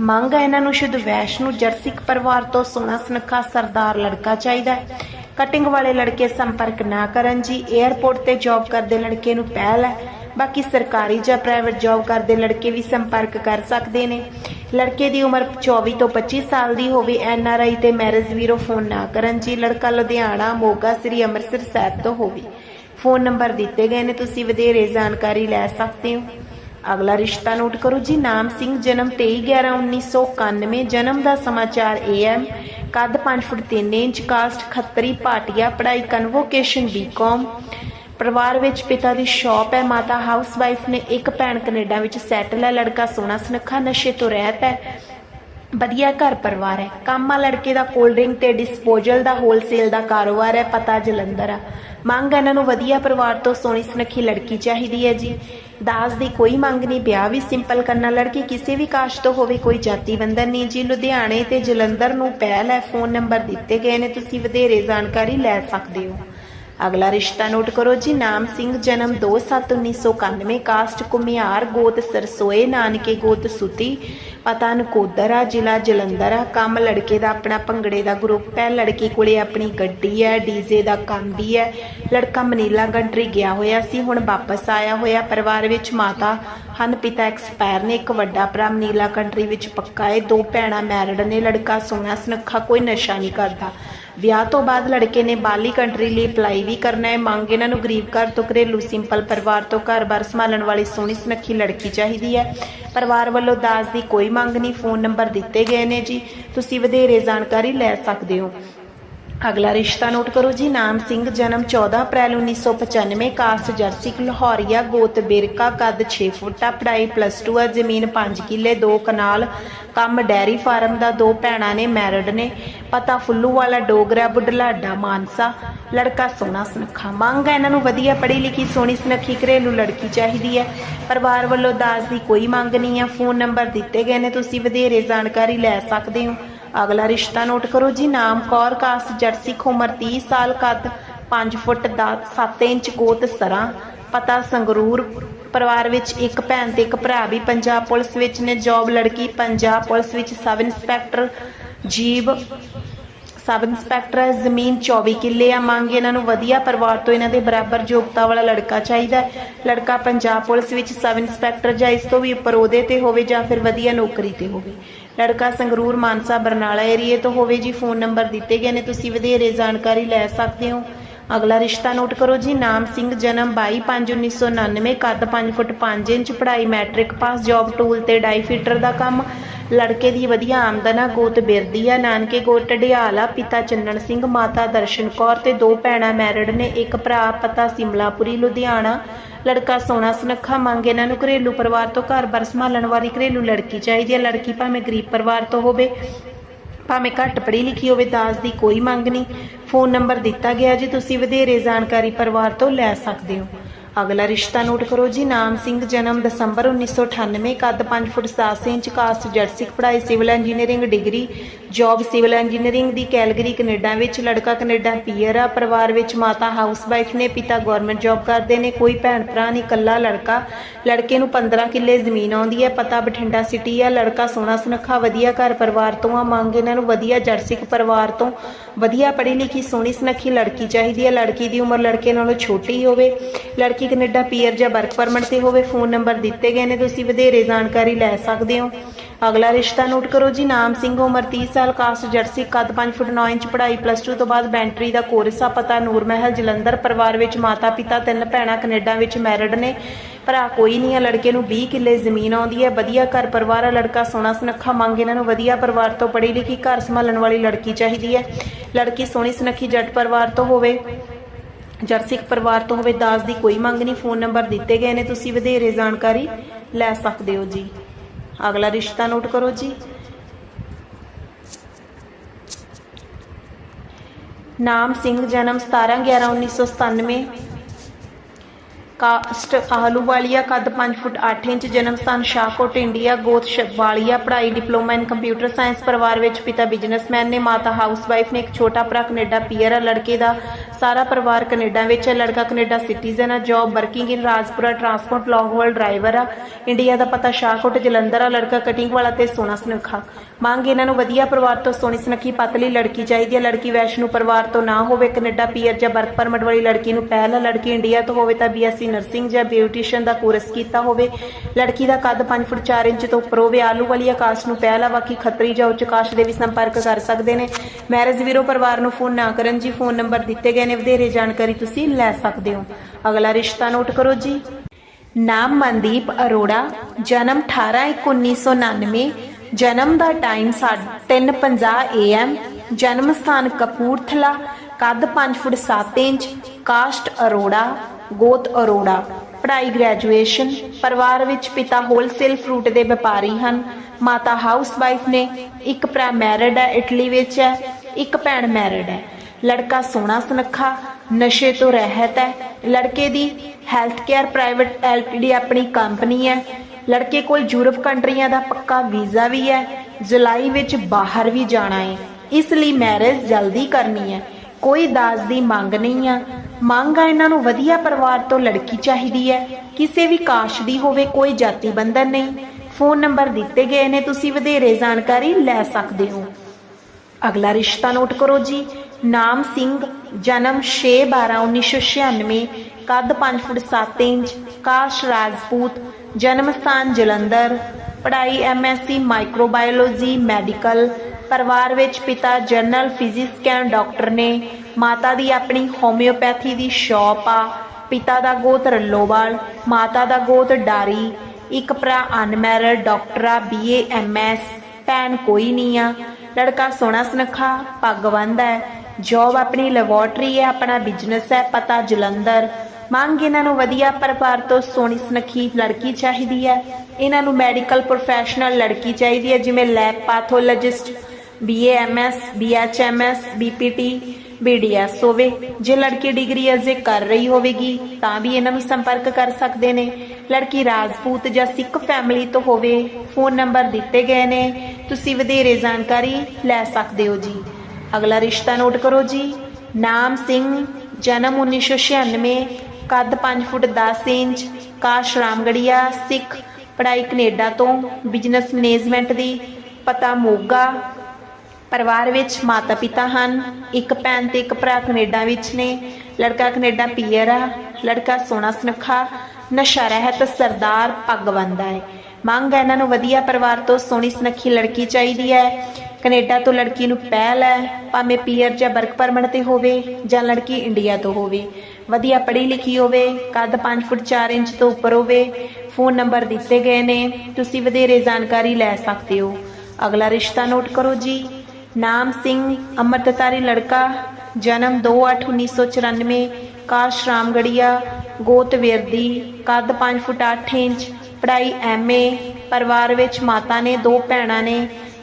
ਮੰਗ ਹੈ ਇਹਨਾਂ ਨੂੰ ਸ਼ੁੱਧ ਵੈਸ਼ਨੂ ਜਰਸਿਕ ਪਰਿਵਾਰ ਤੋਂ ਸੋਹਣਾ ਸੁਨੱਖਾ ਸਰਦਾਰ ਲੜਕਾ ਚਾਹੀਦਾ ਹੈ। ਕਟਿੰਗ ਵਾਲੇ ਲੜਕੇ ਸੰਪਰਕ ਨਾ ਕਰਨ ਜੀ 에ਅਰਪੋਰਟ ਤੇ ਜੌਬ ਕਰਦੇ ਲੜਕੇ ਨੂੰ ਪਹਿਲ ਹੈ। ਬਾਕੀ ਸਰਕਾਰੀ ਜਾਂ ਪ੍ਰਾਈਵੇਟ ਜੌਬ ਕਰਦੇ ਲੜਕੇ ਵੀ ਸੰਪਰਕ ਕਰ ਸਕਦੇ ਨੇ। ਲੜਕੇ ਦੀ ਉਮਰ 24 ਤੋਂ 25 ਸਾਲ ਦੀ ਹੋਵੇ ਐਨ ਆਰ ਆਈ ਤੇ ਮੈਰਿਜ ਵੀਰੋ ਫੋਨ ਨਾ ਕਰਨ ਜੀ। ਲੜਕਾ ਲੁਧਿਆਣਾ, ਮੋਗਾ, ਸ੍ਰੀ ਅੰਮ੍ਰਿਤਸਰ ਸਾਹਿਬ ਤੋਂ ਹੋਵੇ। ਫੋਨ ਨੰਬਰ ਦਿੱਤੇ ਗਏ ਨੇ, ਤੁਸੀਂ ਵਧੇਰੇ ਜਾਣਕਾਰੀ ਲੈ ਸਕਦੇ ਹੋ। ਅਗਲਾ ਰਿਸ਼ਤਾ ਨੋਟ ਕਰੋ ਜੀ। ਨਾਮ ਸਿੰਘ, ਜਨਮ 23/11/1991 ਜਨਮ ਦਾ ਸਮਾਚਾਰ ਏਐਮ ਕੱਦ 5 foot 3 inch, caste Khatri, Bhatia, ਪੜ੍ਹਾਈ ਕਨਵੋਕੇਸ਼ਨ ਬੀਕਾਮ ਪਰਿਵਾਰ ਵਿੱਚ ਪਿਤਾ ਦੀ ਸ਼ਾਪ ਹੈ, ਮਾਤਾ ਹਾਊਸਵਾਈਫ ਨੇ ਇੱਕ ਭੈਣ ਕੈਨੇਡਾ ਵਿੱਚ ਸੈਟਲ ਹੈ, ਲੜਕਾ ਸੋਹਣਾ ਸੁਨੱਖਾ, ਨਸ਼ੇ ਤੋਂ ਰਹਿਤ ਹੈ, ਵਧੀਆ ਘਰ ਪਰਿਵਾਰ ਹੈ। ਕੰਮ ਆ ਲੜਕੇ ਦਾ ਕੋਲਡ ਡਰਿੰਕ ਤੇ ਡਿਸਪੋਜ਼ਲ ਦਾ ਹੋਲਸੇਲ ਦਾ ਕਾਰੋਬਾਰ ਹੈ, ਪਤਾ ਜਲੰਧਰ ਆ। ਮੰਗ ਇਹਨਾਂ ਨੂੰ ਵਧੀਆ ਪਰਿਵਾਰ ਤੋਂ ਸੋਹਣੀ ਸੁਨੱਖੀ ਲੜਕੀ ਚਾਹੀਦੀ ਹੈ ਜੀ। ਦਾਸ ਦੀ ਕੋਈ ਮੰਗ ਨਹੀਂ, ਵਿਆਹ ਵੀ ਸਿੰਪਲ ਕਰਨਾ। ਲੜਕੀ ਕਿਸੇ ਵੀ ਕਾਸ਼ ਤੋਂ ਹੋਵੇ, ਕੋਈ ਜਾਤੀ ਬੰਧਨ ਨਹੀਂ ਜੀ। ਲੁਧਿਆਣੇ ਤੇ ਜਲੰਧਰ ਨੂੰ ਪਹਿਲ ਹੈ ਫੋਨ ਨੰਬਰ ਦਿੱਤੇ ਗਏ ਨੇ, ਤੁਸੀਂ ਵਧੇਰੇ ਜਾਣਕਾਰੀ ਲੈ ਸਕਦੇ ਹੋ। ਅਗਲਾ ਰਿਸ਼ਤਾ ਨੋਟ ਕਰੋ ਜੀ, ਨਾਮ ਸਿੰਘ, ਜਨਮ 2/7/1991 ਕਾਸਟ ਕੁਮਿਆਰ ਗੋਤ ਸਰਸੋਏ, ਨਾਨਕੇ ਗੋਤ ਸੁਤੀ, ਪਤਾ ਨਕੋਦਰ ਆ, ਜ਼ਿਲ੍ਹਾ ਜਲੰਧਰ ਆ, ਕੰਮ ਲੜਕੇ ਦਾ ਆਪਣਾ, ਭੰਗੜੇ ਦਾ ਗਰੁੱਪ ਹੈ, ਲੜਕੀ ਕੋਲੇ ਆਪਣੀ ਗੱਡੀ ਹੈ ਡੀਜ਼ੇ ਦਾ ਕੰਮ ਵੀ ਹੈ, ਲੜਕਾ ਮਨੀਲਾ ਕੰਟਰੀ ਗਿਆ ਹੋਇਆ ਸੀ, ਹੁਣ ਵਾਪਸ ਆਇਆ ਹੋਇਆ, ਪਰਿਵਾਰ ਵਿੱਚ ਮਾਤਾ ਹਨ। ਪਿਤਾ ਐਕਸਪਾਇਰ ਨੇ ਇੱਕ ਵੱਡਾ ਭਰਾ ਮਨੀਲਾ ਕੰਟਰੀ ਵਿੱਚ ਪੱਕਾ ਹੈ। ਦੋ ਭੈਣਾਂ ਮੈਰਿਡ ਨੇ। ਲੜਕਾ ਸੋਹਣਾ, ਸੁਨੱਖਾ, ਕੋਈ ਨਸ਼ਾ ਨਹੀਂ ਕਰਦਾ। ਵਿਆਹ ਤੋਂ ਬਾਅਦ ਲੜਕੇ ਨੇ ਬਾਲੀ ਕੰਟਰੀ ਲਈ ਅਪਲਾਈ ਵੀ ਕਰਨਾ ਹੈ। ਮੰਗ ਇਹਨਾਂ ਨੂੰ ਗਰੀਬ ਘਰ ਤੋਂ ਘਰੇਲੂ, ਸਿੰਪਲ ਪਰਿਵਾਰ ਤੋਂ ਘਰ-ਬਾਰ ਸੰਭਾਲਣ ਵਾਲੀ ਸੋਹਣੀ, ਸੁਨੱਖੀ ਲੜਕੀ ਚਾਹੀਦੀ ਹੈ। ਪਰਿਵਾਰ ਵੱਲੋਂ ਦਾਜ ਦੀ ਕੋਈ ਮੰਗ ਨਹੀਂ। ਫੋਨ ਨੰਬਰ ਦਿੱਤੇ ਗਏ ਨੇ ਜੀ। ਤੁਸੀਂ ਵਧੇਰੇ ਜਾਣਕਾਰੀ ਲੈ ਸਕਦੇ ਹੋ। ਅਗਲਾ ਰਿਸ਼ਤਾ ਨੋਟ ਕਰੋ ਜੀ, ਨਾਮ ਸਿੰਘ, ਜਨਮ 14 ਅਪ੍ਰੈਲ 1995 ਕਾਸਟ ਜਰਸੀ ਲਾਹੌਰੀਆ ਗੋਤ, ਬਿਰਕਾ, ਕੱਦ 6 ਫੁੱਟਾ ਪੜ੍ਹਾਈ ਪਲੱਸ 2 ਆ, ਜ਼ਮੀਨ 5 ਕਿੱਲੇ 2 ਕਨਾਲ, ਕੰਮ ਡੈਰੀ ਫਾਰਮ ਦਾ, ਦੋ ਭੈਣਾਂ ਨੇ, ਮੈਰਿਡ ਨੇ, ਪਤਾ ਫੁੱਲੂ ਵਾਲਾ, ਡੋਗਰਾ ਬੁਢਲਾਡਾ ਮਾਨਸਾ, ਲੜਕਾ ਸੋਹਣਾ ਸੁਨੱਖਾ, ਮੰਗ ਹੈ ਇਹਨਾਂ ਨੂੰ ਵਧੀਆ ਪੜ੍ਹੀ ਲਿਖੀ, ਸੋਹਣੀ ਸੁਨੱਖੀ, ਘਰੇਲੂ ਲੜਕੀ ਚਾਹੀਦੀ ਹੈ ਪਰਿਵਾਰ ਵੱਲੋਂ ਦਾਜ ਦੀ ਕੋਈ ਮੰਗ ਨਹੀਂ ਹੈ ਫੋਨ ਨੰਬਰ ਦਿੱਤੇ ਗਏ ਨੇ, ਤੁਸੀਂ ਵਧੇਰੇ ਜਾਣਕਾਰੀ ਲੈ ਸਕਦੇ ਹੋ। ਅਗਲਾ ਰਿਸ਼ਤਾ ਨੋਟ ਕਰੋ ਜੀ, ਨਾਮ ਕੌਰ, ਕਾਸ, ਜਰਸੀ ਉਮਰ 30 ਸਾਲ, ਕੱਦ 5 ਫੁੱਟ ਦਾ 7 ਇੰਚ ਗੋਤ, ਸਰਾਂ, ਪਤਾ, ਸੰਗਰੂਰ, ਪਰਿਵਾਰ ਵਿੱਚ ਇੱਕ ਭੈਣ ਤੇ ਇੱਕ ਭਰਾ ਵੀ, ਪੰਜਾਬ ਪੁਲਿਸ ਵਿੱਚ ਨੇ, ਜੌਬ ਲੜਕੀ, ਪੰਜਾਬ ਪੁਲਿਸ ਵਿੱਚ ਸਬ ਇੰਸਪੈਕਟਰ, ਜੀਬ, ਸਬ ਇੰਸਪੈਕਟਰ ਹੈ, ਜ਼ਮੀਨ 24 ਕਿੱਲੇ ਆ, ਮੰਗ ਇਹਨਾਂ ਨੂੰ ਵਧੀਆ ਪਰਿਵਾਰ ਤੋਂ ਇਹਨਾਂ ਦੇ ਬਰਾਬਰ ਯੋਗਤਾ ਵਾਲਾ ਲੜਕਾ ਚਾਹੀਦਾ ਲੜਕਾ ਪੰਜਾਬ ਪੁਲਿਸ ਵਿੱਚ ਸਬ ਇੰਸਪੈਕਟਰ ਜਾਂ ਇਸ ਤੋਂ ਵੀ ਉੱਪਰ ਉਹਦੇ ਤੇ ਹੋਵੇ ਜਾਂ ਫਿਰ ਵਧੀਆ ਨੌਕਰੀ ਤੇ ਹੋਵੇ। ਲੜਕਾ ਸੰਗਰੂਰ ਮਾਨਸਾ ਬਰਨਾਲਾ ਏਰੀਏ ਤੋਂ ਹੋਵੇ ਜੀ ਫੋਨ ਨੰਬਰ ਦਿੱਤੇ ਗਏ ਨੇ, ਤੁਸੀਂ ਵਧੇਰੇ ਜਾਣਕਾਰੀ ਲੈ ਸਕਦੇ ਹੋ। ਅਗਲਾ ਰਿਸ਼ਤਾ ਨੋਟ ਕਰੋ ਜੀ, ਨਾਮ ਸਿੰਘ, ਜਨਮ 22/5/1999 ਕੱਦ 5 ਫੁੱਟ 5 ਇੰਚ, ਪੜ੍ਹਾਈ ਮੈਟ੍ਰਿਕ ਪਾਸ ਜੌਬ ਟੂਲ ਤੇ ਡਾਈ ਫਿਟਰ ਦਾ ਕੰਮ। ਲੜਕੇ ਦੀ ਵਧੀਆ ਆਮਦਨ ਆ, ਗੋਤ ਬਿਰਦੀ ਆ, ਨਾਨਕੇ ਗੋਤ ਢਡਿਆਲ ਪਿਤਾ ਚੰਨਣ ਸਿੰਘ, ਮਾਤਾ ਦਰਸ਼ਨ ਕੌਰ ਤੇ ਦੋ ਭੈਣਾਂ ਮੈਰਿਡ ਨੇ, ਇੱਕ ਭਰਾ ਪਤਾ ਸਿਮਲਾਪੁਰੀ, ਲੁਧਿਆਣਾ। ਲੜਕਾ ਸੋਨਾ ਸੁਨੱਖਾ ਮੰਗ ਇਹਨਾਂ ਨੂੰ ਘਰੇਲੂ ਪਰਿਵਾਰ ਤੋਂ ਘਰ-ਬਾਰ ਸੰਭਾਲਣ ਵਾਲੀ ਘਰੇਲੂ ਲੜਕੀ ਚਾਹੀਦੀ ਹੈ ਲੜਕੀ ਭਾਵੇਂ ਗਰੀਬ ਪਰਿਵਾਰ ਤੋਂ ਹੋਵੇ, ਭਾਵੇਂ ਘੱਟ ਪੜ੍ਹੀ ਲਿਖੀ ਹੋਵੇ, ਦਾਜ ਦੀ ਕੋਈ ਮੰਗ ਨਹੀਂ। ਫੋਨ ਨੰਬਰ ਦਿੱਤਾ ਗਿਆ ਜੀ, ਤੁਸੀਂ ਵਧੇਰੇ ਜਾਣਕਾਰੀ ਪਰਿਵਾਰ ਤੋਂ ਲੈ ਸਕਦੇ ਹੋ। ਅਗਲਾ ਰਿਸ਼ਤਾ ਨੋਟ ਕਰੋ ਜੀ, ਨਾਮ ਸਿੰਘ, ਜਨਮ ਦਸੰਬਰ 1998 ਕੱਦ 5 ਫੁੱਟ 7 ਇੰਚ, ਕਾਸਟ ਜਰਸਿਕ ਪੜ੍ਹਾਈ civil engineering, degree job civil engineering ਦੀ ਕੈਲਗਰੀ ਕੈਨੇਡਾ ਵਿੱਚ, ਲੜਕਾ ਕੈਨੇਡਾ ਪੀਅਰ ਆ, ਪਰਿਵਾਰ ਵਿੱਚ ਮਾਤਾ ਹਾਊਸਵਾਈਫ ਨੇ, ਪਿਤਾ ਗਵਰਨਮੈਂਟ ਜੌਬ ਕਰਦੇ ਨੇ, ਕੋਈ ਭੈਣ ਭਰਾ ਨਹੀਂ, ਇਕੱਲਾ ਲੜਕਾ। ਲੜਕੇ ਨੂੰ 15 ਕਿੱਲੇ ਜ਼ਮੀਨ ਆਉਂਦੀ ਹੈ, ਪਤਾ ਬਠਿੰਡਾ ਸਿਟੀ ਆ, ਲੜਕਾ ਸੋਹਣਾ ਸੁਨੱਖਾ, ਵਧੀਆ ਘਰ ਪਰਿਵਾਰ ਤੋਂ ਆ, ਮੰਗ ਇਹਨਾਂ ਨੂੰ ਵਧੀਆ ਜਰਸਿਕ ਪਰਿਵਾਰ ਤੋਂ। ਵਧੀਆ ਪੜ੍ਹੀ ਲਿਖੀ, ਸੋਹਣੀ ਸੁਨੱਖੀ ਲੜਕੀ ਚਾਹੀਦੀ ਹੈ, ਲੜਕੀ ਦੀ ਉਮਰ ਲੜਕੇ ਨਾਲੋਂ ਛੋਟੀ ਹੋਵੇ। ਲੜਕੀ ਕੈਨੇਡਾ ਪੀਅਰ ਜਾਂ ਵਰਕ ਪਰਮਿਟ ਤੇ ਹੋਵੇ, ਫੋਨ ਨੰਬਰ ਦਿੱਤੇ ਗਏ ਨੇ, ਤੁਸੀਂ ਵਧੇਰੇ ਜਾਣਕਾਰੀ ਲੈ ਸਕਦੇ ਹੋ। ਅਗਲਾ ਰਿਸ਼ਤਾ ਨੋਟ ਕਰੋ ਜੀ, ਨਾਮ ਸਿੰਘ, ਉਮਰ 30 ਸਾਲ, ਕਾਸਟ ਜਰਸੀ, ਕੱਦ 5 ਫੁੱਟ 9 ਇੰਚ, ਪੜ੍ਹਾਈ ਪਲੱਸ 2 ਤੋਂ ਬਾਅਦ ਬੈਂਟਰੀ ਦਾ ਕੋਰਸ ਆ, ਪਤਾ ਨੂਰ ਮਹਿਲ, ਜਲੰਧਰ, ਪਰਿਵਾਰ ਵਿੱਚ ਮਾਤਾ ਪਿਤਾ, ਤਿੰਨ ਭੈਣਾਂ ਕੈਨੇਡਾ ਵਿੱਚ ਮੈਰਿਡ ਨੇ। ਭਰਾ ਕੋਈ ਨਹੀਂ ਹੈ ਲੜਕੇ ਨੂੰ 20 ਕਿੱਲੇ ਜ਼ਮੀਨ ਆਉਂਦੀ ਹੈ, ਵਧੀਆ ਘਰ ਪਰਿਵਾਰ ਹੈ ਲੜਕਾ ਸੋਹਣਾ ਸੁਨੱਖਾ, ਮੰਗ ਇਹਨਾਂ ਨੂੰ ਵਧੀਆ ਪਰਿਵਾਰ ਤੋਂ ਪੜ੍ਹੀ ਲਿਖੀ, ਘਰ ਸੰਭਾਲਣ ਵਾਲੀ ਲੜਕੀ ਚਾਹੀਦੀ ਹੈ। ਲੜਕੀ ਸੋਹਣੀ ਸੁਨੱਖੀ, ਜੱਟ ਪਰਿਵਾਰ ਤੋਂ ਹੋਵੇ ਜਰਸਿਕ ਪਰਿਵਾਰ ਤੋਂ ਹੋਵੇ, ਦਾਸ ਦੀ ਕੋਈ ਮੰਗ ਨਹੀਂ, ਫੋਨ ਨੰਬਰ ਦਿੱਤੇ ਗਏ ਨੇ, ਤੁਸੀਂ ਵਧੇਰੇ ਜਾਣਕਾਰੀ ਲੈ ਸਕਦੇ ਹੋ ਜੀ। ਅਗਲਾ ਰਿਸ਼ਤਾ ਨੋਟ ਕਰੋ ਜੀ। ਨਾਮ ਸਿੰਘ ਜਨਮ 17/11/1997 ਕਾਸਟ ਆਹਲੂਵਾਲੀਆ ਕੱਦ 5 ਫੁੱਟ 8 ਇੰਚ, ਜਨਮ ਸਥਾਨ ਸ਼ਾਹਕੋਟ, ਇੰਡੀਆ, ਗੋਤ ਸ਼ਵਾਲੀਆ ਪੜ੍ਹਾਈ, ਡਿਪਲੋਮਾ ਇਨ ਕੰਪਿਊਟਰ ਸਾਇੰਸ, ਪਰਿਵਾਰ ਵਿੱਚ ਪਿਤਾ ਬਿਜ਼ਨਸਮੈਨ ਨੇ, ਮਾਤਾ ਹਾਊਸਵਾਈਫ ਨੇ, ਇੱਕ ਛੋਟਾ ਭਰਾ ਕੈਨੇਡਾ, ਪੀਅਰ ਆ ਲੜਕੇ ਦਾ ਸਾਰਾ ਪਰਿਵਾਰ ਕੈਨੇਡਾ ਵਿੱਚ ਹੈ। ਲੜਕਾ ਕੈਨੇਡਾ ਸਿਟੀਜ਼ਨ ਆ, job working in Rajpura, transport long haul driver ਆ। ਇੰਡੀਆ ਦਾ ਪਤਾ ਸ਼ਾਹਕੋਟ, ਜਲੰਧਰ ਆ। ਲੜਕਾ ਕਟਿੰਗ ਵਾਲਾ ਤੇ ਸੋਨਾ ਸੁਨਖਾ। ਮੰਗ ਇਹਨਾਂ ਨੂੰ ਵਧੀਆ ਪਰਿਵਾਰ ਤੋਂ ਸੋਹਣੀ ਸੁਨੱਖੀ ਪਤਲੀ ਲੜਕੀ ਚਾਹੀਦੀ ਹੈ। ਲੜਕੀ ਵੈਸ਼ਨੂ ਪਰਿਵਾਰ ਤੋਂ ਨਾ ਹੋਵੇ ਕੈਨੇਡਾ, ਪੀਅਰ ਜਾਂ ਵਰਕ ਪਰਮਿਟ ਵਾਲੀ ਲੜਕੀ ਨੂੰ ਪਹਿਲ ਲੜਕੀ ਇੰਡੀਆ ਤੋਂ ਹੋਵੇ ਤਾਂ ਬੀਐਸਸੀ ਨਰਸਿੰਗ ਜਾਂ ਬਿਊਟੀਸ਼ੀਅਨ ਦਾ ਕੋਰਸ ਕੀਤਾ ਹੋਵੇ। ਲੜਕੀ ਦਾ ਕੱਦ 5 ਫੁੱਟ 4 ਇੰਚ ਤੋਂ ਉੱਪਰ ਹੋਵੇ। ਆਲੂ ਵਾਲੀ ਆਕਾਸ਼ ਨੂੰ ਪਹਿਲਾ ਬਾਕੀ ਖੱਤਰੀ ਜਾਂ ਉੱਚ ਕਾਸ਼ ਦੇ ਵੀ ਸੰਪਰਕ ਕਰ ਸਕਦੇ ਨੇ। ਮੈਰਿਜ ਵੀਰੋ ਪਰਿਵਾਰ ਨੂੰ ਫੋਨ ਨਾ ਕਰਨ ਜੀ। ਫੋਨ ਨੰਬਰ ਦਿੱਤੇ ਗਏ ਨੇ। ਵਧੇਰੇ ਜਾਣਕਾਰੀ ਤੁਸੀਂ ਲੈ ਸਕਦੇ ਹੋ। ਅਗਲਾ ਰਿਸ਼ਤਾ ਨੋਟ ਕਰੋ ਜੀ। ਨਾਮ ਮਨਦੀਪ ਅਰੋੜਾ, ਜਨਮ 18/1999 ਜਨਮ ਦਾ ਟਾਈਮ 3:50 AM ਜਨਮ ਸਥਾਨ ਕਪੂਰਥਲਾ, ਕੱਦ 5 ਫੁੱਟ 7 ਇੰਚ, ਕਾਸਟ ਅਰੋੜਾ, ਗੋਤ ਅਰੋੜਾ। ਪੜ੍ਹਾਈ ਗ੍ਰੈਜੂਏਸ਼ਨ ਪਰਿਵਾਰ ਵਿੱਚ ਪਿਤਾ ਹੋਲਸੇਲ ਫਰੂਟ ਦੇ ਵਪਾਰੀ ਹਨ। ਮਾਤਾ ਹਾਊਸ ਵਾਈਫ ਨੇ ਇੱਕ ਭਰਾ ਮੈਰਿਡ ਹੈ, ਇਟਲੀ ਵਿੱਚ ਹੈ, ਇੱਕ ਭੈਣ ਮੈਰਿਡ ਹੈ। ਲੜਕਾ ਸੋਹਣਾ ਸੁਨੱਖਾ, ਨਸ਼ੇ ਤੋਂ ਰਹਿਤ ਹੈ। ਲੜਕੇ ਦੀ ਹੈਲਥ ਕੇਅਰ ਪ੍ਰਾਈਵੇਟ ਐਲਟੀਡੀ ਆਪਣੀ ਕੰਪਨੀ ਹੈ। ਲੜਕੇ ਕੋਲ ਯੂਰਪ ਕੰਟਰੀਆਂ ਦਾ ਪੱਕਾ ਵੀਜ਼ਾ ਵੀ ਹੈ, ਜੁਲਾਈ ਵਿੱਚ ਬਾਹਰ ਵੀ ਜਾਣਾ ਹੈ। ਇਸ ਲਈ ਮੈਰਿਜ ਜਲਦੀ ਕਰਨੀ ਹੈ। ਕੋਈ ਦਾਜ ਦੀ ਮੰਗ ਨਹੀਂ ਆ। ਮੰਗ ਆ ਇਹਨਾਂ ਨੂੰ ਵਧੀਆ ਪਰਿਵਾਰ ਤੋਂ ਲੜਕੀ ਚਾਹੀਦੀ ਹੈ। ਕਿਸੇ ਵੀ ਕਾਸ਼ ਦੀ ਹੋਵੇ, ਕੋਈ ਜਾਤੀ ਬੰਧਨ ਨਹੀਂ। ਫੋਨ ਨੰਬਰ ਦਿੱਤੇ ਗਏ ਨੇ, ਤੁਸੀਂ ਵਧੇਰੇ ਜਾਣਕਾਰੀ ਲੈ ਸਕਦੇ ਹੋ। ਅਗਲਾ ਰਿਸ਼ਤਾ ਨੋਟ ਕਰੋ ਜੀ। ਨਾਮ ਸਿੰਘ, ਜਨਮ 6/12/1996 ਕੱਦ 5 ਫੁੱਟ 7 ਇੰਚ, ਕਾਸ਼ ਰਾਜਪੂਤ ਜਨਮ ਸਥਾਨ ਜਲੰਧਰ, ਪੜ੍ਹਾਈ ਐਮਐਸਸੀ ਮਾਈਕਰੋਬਾਇਓਲੋਜੀ ਮੈਡੀਕਲ ਪਰਿਵਾਰ ਵਿੱਚ ਪਿਤਾ ਜਨਰਲ ਫਿਜ਼ਿਕਸ ਡਾਕਟਰ ਨੇ ਮਾਤਾ ਦੀ ਆਪਣੀ ਹੋਮਿਓਪੈਥੀ ਦੀ ਸ਼ਾਪ ਆ, ਪਿਤਾ ਦਾ ਗੋਤ ਰੱਲੋਵਾਲ, ਮਾਤਾ ਦਾ ਗੋਤ ਡਾਰੀ, ਇੱਕ ਭਰਾ ਅਨਮੈਰਿਡ ਡਾਕਟਰ ਆ ਬੀਏ ਐਮਐਸ ਭੈਣ ਕੋਈ ਨਹੀਂ ਆ। ਲੜਕਾ ਸੋਹਣਾ ਸੁਨੱਖਾ ਪੱਗ ਬੰਨ੍ਹਦਾ ਹੈ ਜੌਬ ਆਪਣੀ ਲੈਬੋਰਟਰੀ ਹੈ, ਆਪਣਾ ਬਿਜ਼ਨਸ ਹੈ, ਪਤਾ ਜਲੰਧਰ। ਮੰਗ ਇਹਨਾਂ ਨੂੰ ਵਧੀਆ ਪਰਿਵਾਰ ਤੋਂ ਸੋਹਣੀ ਸੁਨੱਖੀ ਲੜਕੀ ਚਾਹੀਦੀ ਹੈ। ਇਹਨਾਂ ਨੂੰ ਮੈਡੀਕਲ ਪ੍ਰੋਫੈਸ਼ਨਲ ਲੜਕੀ ਚਾਹੀਦੀ ਹੈ, ਜਿਵੇਂ lab pathologist BAMS BHMS BPT BDS ਹੋਵੇ। ਜੇ ਲੜਕੀ ਡਿਗਰੀ ਅਜੇ ਕਰ ਰਹੀ ਹੋਵੇਗੀ, ਤਾਂ ਵੀ ਇਹਨਾਂ ਨੂੰ ਸੰਪਰਕ ਕਰ ਸਕਦੇ ਨੇ। ਲੜਕੀ ਰਾਜਪੂਤ ਜਾਂ ਸਿੱਖ ਫੈਮਿਲੀ ਤੋਂ ਹੋਵੇ ਫੋਨ ਨੰਬਰ ਦਿੱਤੇ ਗਏ ਨੇ। ਤੁਸੀਂ ਵਧੇਰੇ ਜਾਣਕਾਰੀ ਲੈ ਸਕਦੇ ਹੋ ਜੀ। ਅਗਲਾ ਰਿਸ਼ਤਾ ਨੋਟ ਕਰੋ ਜੀ। ਨਾਮ ਸਿੰਘ, ਜਨਮ 1996 ਕੱਦ 5 ਫੁੱਟ 10 ਇੰਚ, ਕਾਸ਼ ਰਾਮਗੜੀਆ, ਸਿੱਖ, ਪੜ੍ਹਾਈ ਕੈਨੇਡਾ ਤੋਂ, ਬਿਜ਼ਨਸ ਮੈਨੇਜਮੈਂਟ ਦੀ, ਪਤਾ ਮੋਗਾ। ਪਰਿਵਾਰ ਵਿੱਚ ਮਾਤਾ ਪਿਤਾ ਹਨ, ਇੱਕ ਭੈਣ ਤੇ ਇੱਕ ਭਰਾ ਕੈਨੇਡਾ ਵਿੱਚ ਨੇ। ਲੜਕਾ ਕੈਨੇਡਾ ਪੀਅਰ ਆ, ਲੜਕਾ ਸੋਹਣਾ ਸੁਨੱਖਾ, ਨਸ਼ਾ ਰਹਿਤ ਸਰਦਾਰ ਪੱਗ ਬੰਨਦਾ ਹੈ। ਮੰਗ ਹੈ ਇਹਨਾਂ ਨੂੰ ਵਧੀਆ ਪਰਿਵਾਰ ਤੋਂ ਸੋਹਣੀ ਸੁਨੱਖੀ ਲੜਕੀ ਚਾਹੀਦੀ ਹੈ। ਕੈਨੇਡਾ ਤੋਂ ਲੜਕੀ ਨੂੰ ਪਹਿਲ ਹੈ, ਭਾਵੇਂ ਪੀਅਰ ਜਾਂ ਵਰਕ ਪਰਮਿਟ ਤੇ ਹੋਵੇ ਜਾਂ ਲੜਕੀ ਇੰਡੀਆ ਤੋਂ ਹੋਵੇ। ਵਧੀਆ ਪੜ੍ਹੀ ਲਿਖੀ ਹੋਵੇ, ਕੱਦ 5 ਫੁੱਟ 4 ਇੰਚ ਤੋਂ ਉੱਪਰ ਹੋਵੇ, ਫੋਨ ਨੰਬਰ ਦਿੱਤੇ ਗਏ ਨੇ, ਤੁਸੀਂ ਵਧੇਰੇ ਜਾਣਕਾਰੀ ਲੈ ਸਕਦੇ ਹੋ। ਅਗਲਾ ਰਿਸ਼ਤਾ ਨੋਟ ਕਰੋ ਜੀ। ਨਾਮ ਸਿੰਘ, ਅੰਮ੍ਰਿਤਧਾਰੀ ਲੜਕਾ, ਜਨਮ 2/8/1994 ਕਾਸ਼ ਰਾਮਗੜੀਆ ਗੋਤ ਵਿਰਦੀ, ਕੱਦ 5 ਫੁੱਟ 8 ਇੰਚ, ਪੜ੍ਹਾਈ ਐਮਏ ਪਰਿਵਾਰ ਵਿੱਚ ਮਾਤਾ ਨੇ ਦੋ ਭੈਣਾਂ ਨੇ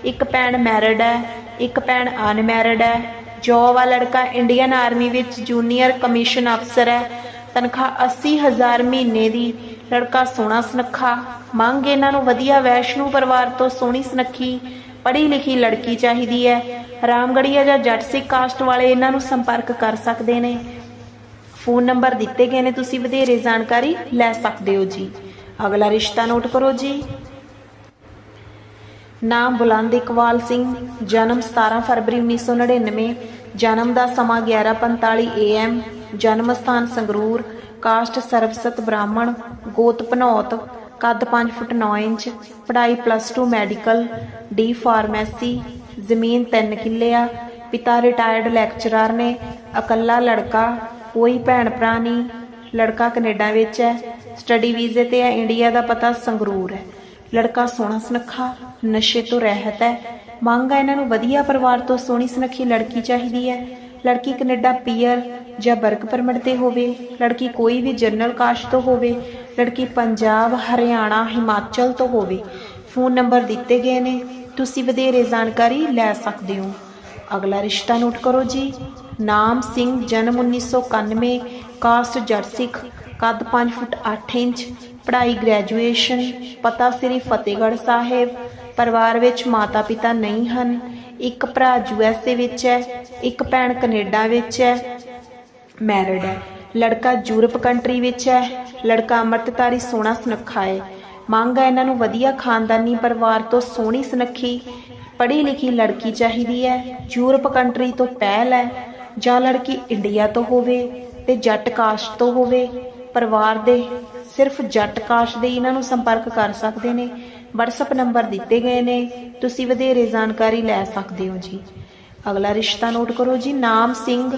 ਇੱਕ ਭੈਣ ਮੈਰਿਡ ਹੈ, ਇੱਕ ਭੈਣ ਅਨਮੈਰਿਡ ਹੈ। ਜੋਬ ਆ ਲੜਕਾ ਇੰਡੀਅਨ ਆਰਮੀ ਵਿੱਚ ਜੂਨੀਅਰ ਕਮਿਸ਼ਨ ਅਫਸਰ ਹੈ। ਤਨਖਾਹ 80000 ਮਹੀਨੇ ਦੀ। ਲੜਕਾ ਸੋਹਣਾ ਸੁਨੱਖਾ। ਮੰਗ ਇਹਨਾਂ ਨੂੰ ਵਧੀਆ ਵੈਸ਼ਨੂ ਪਰਿਵਾਰ ਤੋਂ ਸੋਹਣੀ ਸੁਨੱਖੀ, ਪੜ੍ਹੀ ਲਿਖੀ ਲੜਕੀ ਚਾਹੀਦੀ ਹੈ। ਰਾਮਗੜੀਆ ਜਾਂ ਜੱਟ ਸਿੱਖ ਕਾਸਟ ਵਾਲੇ ਇਹਨਾਂ ਨੂੰ ਸੰਪਰਕ ਕਰ ਸਕਦੇ ਨੇ। ਫੋਨ ਨੰਬਰ ਦਿੱਤੇ ਗਏ ਨੇ, ਤੁਸੀਂ ਵਧੇਰੇ ਜਾਣਕਾਰੀ ਲੈ ਸਕਦੇ ਹੋ ਜੀ। ਅਗਲਾ ਰਿਸ਼ਤਾ ਨੋਟ ਕਰੋ ਜੀ। ਨਾਮ ਬੁਲੰਦ ਇਕਬਾਲ ਸਿੰਘ, ਜਨਮ 17 ਫਰਵਰੀ 1999 ਜਨਮ ਦਾ ਸਮਾਂ 11:45 AM ਜਨਮ ਸਥਾਨ ਸੰਗਰੂਰ, ਕਾਸਟ ਸਰਬਸਤ ਬ੍ਰਾਹਮਣ, ਗੋਤ ਭਨੌਤ, ਕੱਦ 5 ਫੁੱਟ 9 ਇੰਚ, ਪੜ੍ਹਾਈ ਪਲੱਸ 2 ਮੈਡੀਕਲ ਡੀ ਫਾਰਮੇਸੀ ਜ਼ਮੀਨ 3 ਕਿੱਲੇ ਆ ਪਿਤਾ ਰਿਟਾਇਰਡ ਲੈਕਚਰਰ ਨੇ, ਇਕੱਲਾ ਲੜਕਾ, ਕੋਈ ਭੈਣ ਭਰਾ ਨਹੀਂ, ਲੜਕਾ ਕੈਨੇਡਾ ਵਿੱਚ ਹੈ ਸਟੱਡੀ ਵੀਜ਼ੇ ਤੇ ਹੈ ਇੰਡੀਆ ਦਾ ਪਤਾ ਸੰਗਰੂਰ ਹੈ। ਲੜਕਾ ਸੋਹਣਾ ਸੁਨੱਖਾ, ਨਸ਼ੇ ਤੋਂ ਰਹਿਤ ਹੈ। ਮੰਗ ਹੈ ਇਹਨਾਂ ਨੂੰ ਵਧੀਆ ਪਰਿਵਾਰ ਤੋਂ ਸੋਹਣੀ ਸੁਨੱਖੀ ਲੜਕੀ ਚਾਹੀਦੀ ਹੈ। ਲੜਕੀ ਕੈਨੇਡਾ ਪੀਅਰ ਜਾਂ ਵਰਕ ਪਰਮਿਟ ਤੇ ਹੋਵੇ, ਲੜਕੀ ਕੋਈ ਵੀ ਜਨਰਲ ਕਾਸਟ ਤੋਂ ਹੋਵੇ, ਲੜਕੀ ਪੰਜਾਬ, ਹਰਿਆਣਾ, ਹਿਮਾਚਲ ਤੋਂ ਹੋਵੇ। ਫੋਨ ਨੰਬਰ ਦਿੱਤੇ ਗਏ ਨੇ, ਤੁਸੀਂ ਵਧੇਰੇ ਜਾਣਕਾਰੀ ਲੈ ਸਕਦੇ ਹੋ। ਅਗਲਾ ਰਿਸ਼ਤਾ ਨੋਟ ਕਰੋ ਜੀ। ਨਾਮ ਸਿੰਘ, ਜਨਮ 1991 ਕਾਸਟ ਜਰਸਿਕ ਕੱਦ 5 ਫੁੱਟ 8 ਇੰਚ ਪੜ੍ਹਾਈ ਗ੍ਰੈਜੂਏਸ਼ਨ ਪਤਾ ਸ੍ਰੀ ਫਤਿਹਗੜ੍ਹ ਸਾਹਿਬ। ਪਰਿਵਾਰ ਵਿੱਚ ਮਾਤਾ ਪਿਤਾ ਨਹੀਂ ਹਨ। ਇੱਕ ਭਰਾ ਯੂਐਸਏ ਵਿੱਚ ਹੈ, ਇੱਕ ਭੈਣ ਕੈਨੇਡਾ ਵਿੱਚ ਹੈ। ਮੈਰਿਡ ਹੈ। ਲੜਕਾ ਯੂਰਪ ਕੰਟਰੀ ਵਿੱਚ ਹੈ। ਲੜਕਾ ਅੰਮ੍ਰਿਤਧਾਰੀ ਸੋਹਣਾ ਸੁਨੱਖਾ ਹੈ। ਮੰਗ ਹੈ ਇਹਨਾਂ ਨੂੰ ਵਧੀਆ ਖਾਨਦਾਨੀ ਪਰਿਵਾਰ ਤੋਂ ਸੋਹਣੀ ਸੁਨੱਖੀ ਪੜ੍ਹੀ ਲਿਖੀ ਲੜਕੀ ਚਾਹੀਦੀ ਹੈ। ਯੂਰਪ ਕੰਟਰੀ ਤੋਂ ਪਹਿਲ ਹੈ, ਜਾਂ ਲੜਕੀ ਇੰਡੀਆ ਤੋਂ ਹੋਵੇ ਤੇ ਜੱਟ ਕਾਸਟ ਤੋਂ ਹੋਵੇ। ਪਰਿਵਾਰ ਦੇ ਸਿਰਫ ਜੱਟ ਕਾਸਟ ਦੇ ਇਹਨਾਂ ਨੂੰ ਸੰਪਰਕ ਕਰ ਸਕਦੇ ਨੇ, WhatsApp ਨੰਬਰ ਦਿੱਤੇ ਗਏ ਨੇ, ਤੁਸੀਂ ਵਧੇਰੇ ਜਾਣਕਾਰੀ ਲੈ ਸਕਦੇ ਹੋ ਜੀ। ਅਗਲਾ ਰਿਸ਼ਤਾ ਨੋਟ ਕਰੋ ਜੀ, ਨਾਮ ਸਿੰਘ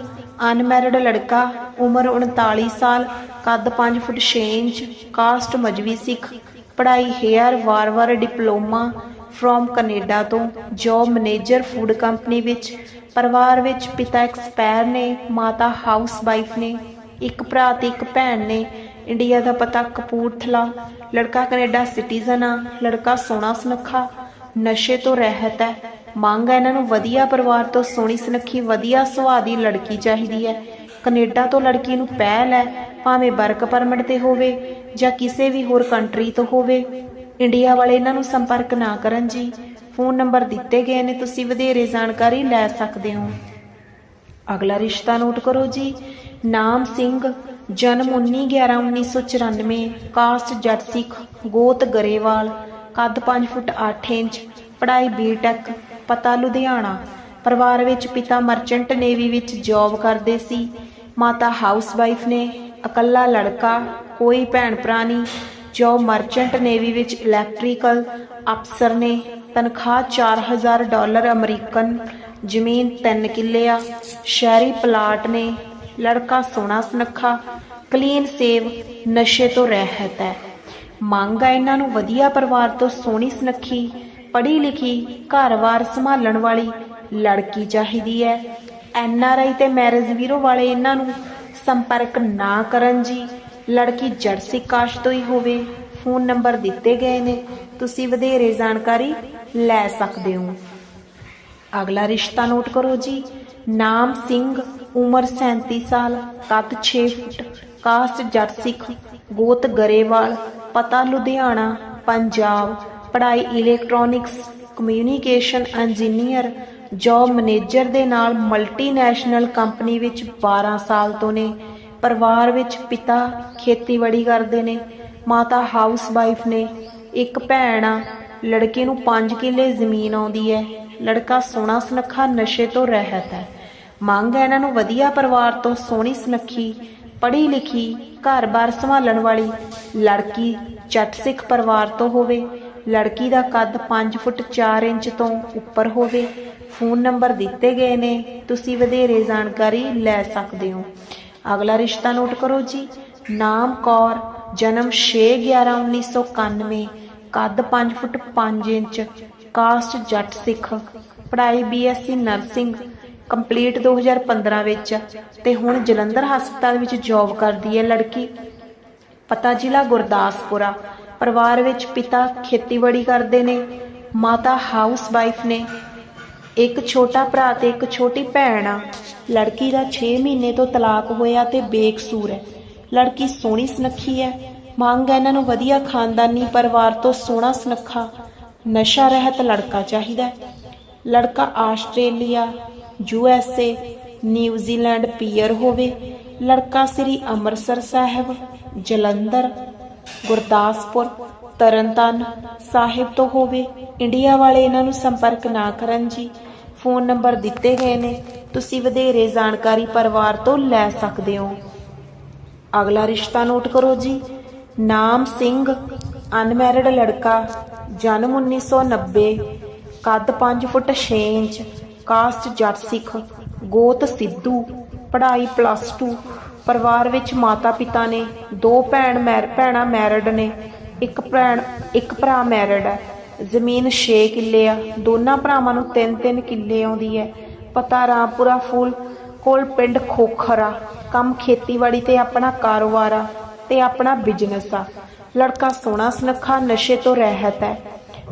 ਅਨਮੈਰਿਡ ਲੜਕਾ, ਉਮਰ 39 ਸਾਲ, ਕੱਦ 5 ਫੁੱਟ 6 ਇੰਚ ਕਾਸਟ ਮਜਵੀ ਸਿੱਖ, ਪੜ੍ਹਾਈ ਹੇਅਰ ਵਾਰ-ਵਾਰ ਡਿਪਲੋਮਾ ਫਰੋਮ ਕੈਨੇਡਾ ਤੋਂ ਜੌਬ ਮੈਨੇਜਰ ਫੂਡ ਕੰਪਨੀ ਵਿੱਚ, ਪਰਿਵਾਰ ਵਿੱਚ ਪਿਤਾ ਐਕਸਪਾਇਰ ਨੇ, ਮਾਤਾ ਹਾਊਸ ਵਾਈਫ ਨੇ, ਇੱਕ ਭਰਾ ਤੇ ਇੱਕ ਭੈਣ ਨੇ ਇੰਡੀਆ ਦਾ ਪਤਾ ਕਪੂਰਥਲਾ, ਲੜਕਾ ਕੈਨੇਡਾ ਸਿਟੀਜ਼ਨ ਆ, ਲੜਕਾ ਸੋਹਣਾ ਸੁਨੱਖਾ, ਨਸ਼ੇ ਤੋਂ ਰਹਿਤ ਹੈ। ਮੰਗ ਹੈ ਇਹਨਾਂ ਨੂੰ ਵਧੀਆ ਪਰਿਵਾਰ ਤੋਂ ਸੋਹਣੀ ਸੁਨੱਖੀ, ਵਧੀਆ ਸੁਭਾਅ ਦੀ ਲੜਕੀ ਚਾਹੀਦੀ ਹੈ। ਕੈਨੇਡਾ ਤੋਂ ਲੜਕੀ ਨੂੰ ਪਹਿਲ ਹੈ, ਭਾਵੇਂ ਵਰਕ ਪਰਮਿਟ ਤੇ ਹੋਵੇ ਜਾਂ ਕਿਸੇ ਵੀ ਹੋਰ ਕੰਟਰੀ ਤੋਂ ਹੋਵੇ। ਇੰਡੀਆ ਵਾਲੇ ਇਹਨਾਂ ਨੂੰ ਸੰਪਰਕ ਨਾ ਕਰਨ ਜੀ। ਫੋਨ ਨੰਬਰ ਦਿੱਤੇ ਗਏ ਨੇ, ਤੁਸੀਂ ਵਧੇਰੇ ਜਾਣਕਾਰੀ ਲੈ ਸਕਦੇ ਹੋ। ਅਗਲਾ ਰਿਸ਼ਤਾ ਨੋਟ ਕਰੋ ਜੀ। ਨਾਮ ਸਿੰਘ ਜਨਮ 19/11/1994 ਕਾਸਟ ਜੱਟ ਸਿੱਖ ਗੋਤ ਗਰੇਵਾਲ, ਕੱਦ 5 ਫੁੱਟ 8 ਇੰਚ, ਪੜ੍ਹਾਈ ਬੀਟੈਕ ਪਤਾ ਲੁਧਿਆਣਾ। ਪਰਿਵਾਰ ਵਿੱਚ ਪਿਤਾ ਮਰਚੈਂਟ ਨੇਵੀ ਵਿੱਚ ਜੌਬ ਕਰਦੇ ਸੀ। ਮਾਤਾ ਹਾਊਸਵਾਈਫ ਨੇ, ਇਕੱਲਾ ਲੜਕਾ, ਕੋਈ ਭੈਣ ਭਰਾ ਨਹੀਂ। ਜੋ ਮਰਚੈਂਟ ਨੇਵੀ ਵਿੱਚ ਇਲੈਕਟ੍ਰੀਕਲ ਅਫਸਰ ਨੇ, ਤਨਖਾਹ 4000 ਡਾਲਰ ਅਮਰੀਕਨ, ਜ਼ਮੀਨ 3 ਕਿੱਲੇ ਆ। ਸ਼ਹਿਰੀ ਪਲਾਟ ਨੇ ਲੜਕਾ ਸੋਹਣਾ ਸੁਨੱਖਾ ਕਲੀਨ ਸੇਵ, ਨਸ਼ੇ ਤੋਂ ਰਹਿਤ ਹੈ। ਮੰਗ ਆ ਇਹਨਾਂ ਨੂੰ ਵਧੀਆ ਪਰਿਵਾਰ ਤੋਂ ਸੋਹਣੀ ਸੁਨੱਖੀ, ਪੜ੍ਹੀ ਲਿਖੀ ਘਰ-ਬਾਰ ਸੰਭਾਲਣ ਵਾਲੀ ਲੜਕੀ ਚਾਹੀਦੀ ਹੈ। ਐਨ ਆਰ ਆਈ ਤੇ ਮੈਰਿਜ ਵੀਰੋ ਵਾਲੇ ਇਹਨਾਂ ਨੂੰ ਸੰਪਰਕ ਨਾ ਕਰਨ ਜੀ। ਲੜਕੀ ਜਰਸੀ ਕਾਸ਼ ਤੋਂ ਹੀ ਹੋਵੇ, ਫੋਨ ਨੰਬਰ ਦਿੱਤੇ ਗਏ ਨੇ। ਤੁਸੀਂ ਵਧੇਰੇ ਜਾਣਕਾਰੀ ਲੈ ਸਕਦੇ ਹੋ। ਅਗਲਾ ਰਿਸ਼ਤਾ ਨੋਟ ਕਰੋ ਜੀ। ਨਾਮ ਸਿੰਘ, ਉਮਰ 37 ਸਾਲ, ਕੱਦ 6 ਫੁੱਟ, ਕਾਸਟ ਜੱਟ ਸਿੱਖ, ਗੋਤ ਗਰੇਵਾਲ, ਪਤਾ ਲੁਧਿਆਣਾ, ਪੰਜਾਬ, ਪੜ੍ਹਾਈ electronics communication engineer job manager ਦੇ ਨਾਲ ਮਲਟੀਨੈਸ਼ਨਲ ਕੰਪਨੀ ਵਿੱਚ 12 ਸਾਲ ਤੋਂ ਨੇ। ਪਰਿਵਾਰ ਵਿੱਚ ਪਿਤਾ ਖੇਤੀਬਾੜੀ ਕਰਦੇ ਨੇ। ਮਾਤਾ ਹਾਊਸ ਵਾਈਫ ਨੇ। ਇੱਕ ਭੈਣ ਆ। ਲੜਕੇ ਨੂੰ 5 ਕਿੱਲੇ ਜ਼ਮੀਨ ਆਉਂਦੀ ਹੈ। ਲੜਕਾ ਸੋਹਣਾ ਸੁਨੱਖਾ ਨਸ਼ੇ ਤੋਂ ਰਹਿਤ ਹੈ। ਮੰਗ ਹੈ ਇਹਨਾਂ ਨੂੰ ਵਧੀਆ ਪਰਿਵਾਰ ਤੋਂ ਸੋਹਣੀ ਸੁਨੱਖੀ, ਪੜ੍ਹੀ ਲਿਖੀ, ਘਰ-ਬਾਰ ਸੰਭਾਲਣ ਵਾਲੀ, ਲੜਕੀ ਜੱਟ ਸਿੱਖ ਪਰਿਵਾਰ ਤੋਂ ਹੋਵੇ, ਲੜਕੀ ਦਾ ਕੱਦ 5 ਫੁੱਟ 4 ਇੰਚ ਤੋਂ ਉੱਪਰ ਹੋਵੇ, ਫੋਨ ਨੰਬਰ ਦਿੱਤੇ ਗਏ ਨੇ, ਤੁਸੀਂ ਵਧੇਰੇ ਜਾਣਕਾਰੀ ਲੈ ਸਕਦੇ ਹੋ। ਅਗਲਾ ਰਿਸ਼ਤਾ ਨੋਟ ਕਰੋ ਜੀ। ਨਾਮ ਕੌਰ, ਜਨਮ 6/11/1991 ਕੱਦ 5 ਫੁੱਟ 5 ਇੰਚ ਕਾਸਟ ਜੱਟ ਸਿੱਖ, ਪੜ੍ਹਾਈ ਬੀਐਸਸੀ ਨਰਸਿੰਗ ਕੰਪਲੀਟ 2015 ਵਿੱਚ ਤੇ ਹੁਣ ਜਲੰਧਰ ਹਸਪਤਾਲ ਵਿੱਚ ਜੌਬ ਕਰਦੀ ਹੈ ਲੜਕੀ। ਪਤਾ ਜ਼ਿਲ੍ਹਾ ਗੁਰਦਾਸਪੁਰਾ, ਪਰਿਵਾਰ ਵਿੱਚ ਪਿਤਾ ਖੇਤੀਬਾੜੀ ਕਰਦੇ ਨੇ, ਮਾਤਾ ਹਾਊਸ ਵਾਈਫ ਨੇ। ਇੱਕ ਛੋਟਾ ਭਰਾ ਤੇ ਇੱਕ ਛੋਟੀ ਭੈਣ ਆ। ਲੜਕੀ ਦਾ 6 ਮਹੀਨੇ ਤੋਂ ਤਲਾਕ ਹੋਇਆ ਤੇ ਬੇਕਸੂਰ ਹੈ। ਲੜਕੀ ਸੋਹਣੀ ਸੁਨੱਖੀ ਹੈ। ਮੰਗ ਹੈ ਇਹਨਾਂ ਨੂੰ ਵਧੀਆ ਖਾਨਦਾਨੀ ਪਰਿਵਾਰ ਤੋਂ ਸੋਹਣਾ ਸੁਨੱਖਾ ਨਸ਼ਾ ਰਹਿਤ ਲੜਕਾ ਚਾਹੀਦਾ ਹੈ। ਲੜਕਾ Australia, U S A New Zealand PR ਹੋਵੇ। ਲੜਕਾ ਸ੍ਰੀ ਅੰਮ੍ਰਿਤਸਰ ਸਾਹਿਬ, ਜਲੰਧਰ, ਗੁਰਦਾਸਪੁਰ, ਤਰਨਤਾਰਨ ਸਾਹਿਬ ਤੋਂ ਹੋਵੇ। ਇੰਡੀਆ ਵਾਲੇ ਇਹਨਾਂ ਨੂੰ ਸੰਪਰਕ ਨਾ ਕਰਨ ਜੀ। ਫੋਨ ਨੰਬਰ ਦਿੱਤੇ ਗਏ ਨੇ। ਤੁਸੀਂ ਵਧੇਰੇ ਜਾਣਕਾਰੀ ਪਰਿਵਾਰ ਤੋਂ ਲੈ ਸਕਦੇ ਹੋ। ਅਗਲਾ ਰਿਸ਼ਤਾ ਨੋਟ ਕਰੋ ਜੀ। ਨਾਮ ਸਿੰਘ, ਅਨਮੈਰਿਡ ਲੜਕਾ ਜਨਮ 1990 ਕੱਦ 5 ਫੁੱਟ 6 ਇੰਚ ਕਾਸਟ ਜੱਟ ਸਿੱਖ, ਗੋਤ ਸਿੱਧੂ, ਪੜ੍ਹਾਈ ਪਲੱਸ 2 ਪਰਿਵਾਰ ਵਿੱਚ ਮਾਤਾ ਪਿਤਾ ਨੇ, ਦੋ ਭੈਣ ਮੈਰ, ਭੈਣਾਂ ਮੈਰਿਡ ਨੇ, ਇੱਕ ਭੈਣ, ਇੱਕ ਭਰਾ ਮੈਰਿਡ ਹੈ। ਜ਼ਮੀਨ 6 ਕਿੱਲੇ ਆ, ਦੋਨਾਂ ਭਰਾਵਾਂ ਨੂੰ 3-3 ਕਿੱਲੇ ਆਉਂਦੀ ਹੈ। ਪਤਾ ਰਾਮਪੁਰਾ ਫੂਲ ਕੋਲ ਪਿੰਡ ਖੋਖਰਾ ਕੰਮ ਖੇਤੀਬਾੜੀ ਤੇ ਆਪਣਾ ਕਾਰੋਬਾਰ ਆ ਤੇ ਆਪਣਾ ਬਿਜ਼ਨਸ ਆ। ਲੜਕਾ ਸੋਹਣਾ ਸੁਨੱਖਾ ਨਸ਼ੇ ਤੋਂ ਰਹਿਤ ਹੈ।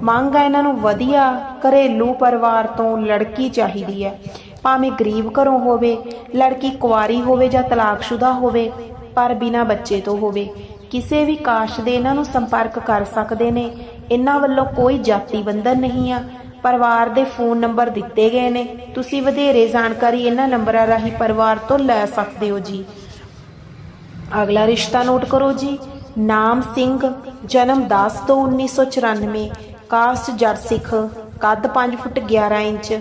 ਮੰਗ ਆ ਇਹਨਾਂ ਨੂੰ ਵਧੀਆ ਘਰੇਲੂ ਪਰਿਵਾਰ ਤੋਂ ਲੜਕੀ ਚਾਹੀਦੀ ਹੈ। ਭਾਵੇਂ ਗਰੀਬ ਘਰੋਂ ਹੋਵੇ, ਲੜਕੀ ਕੁਆਰੀ ਹੋਵੇ ਜਾਂ ਤਲਾਕਸ਼ੁਦਾ ਹੋਵੇ, ਪਰ ਬਿਨਾਂ ਬੱਚੇ ਤੋਂ ਹੋਵੇ। ਕਿਸੇ ਵੀ ਕਾਸ਼ ਦੇ ਇਹਨਾਂ ਨੂੰ ਸੰਪਰਕ ਕਰ ਸਕਦੇ ਨੇ। ਇਹਨਾਂ ਵੱਲੋਂ ਕੋਈ ਜਾਤੀ ਬੰਧਨ ਨਹੀਂ ਆ। ਪਰਿਵਾਰ ਦੇ ਫੋਨ ਨੰਬਰ ਦਿੱਤੇ ਗਏ ਨੇ। ਤੁਸੀਂ ਵਧੇਰੇ ਜਾਣਕਾਰੀ ਇਹਨਾਂ ਨੰਬਰਾਂ ਰਾਹੀਂ ਪਰਿਵਾਰ ਤੋਂ ਲੈ ਸਕਦੇ ਹੋ ਜੀ। ਅਗਲਾ ਰਿਸ਼ਤਾ ਨੋਟ ਕਰੋ ਜੀ। ਨਾਮ ਸਿੰਘ, ਜਨਮ 10 ਤੋਂ 1994 ਕਾਸਟ ਜੱਟ ਸਿੱਖ, ਕੱਦ 5 ਫੁੱਟ 11 ਇੰਚ,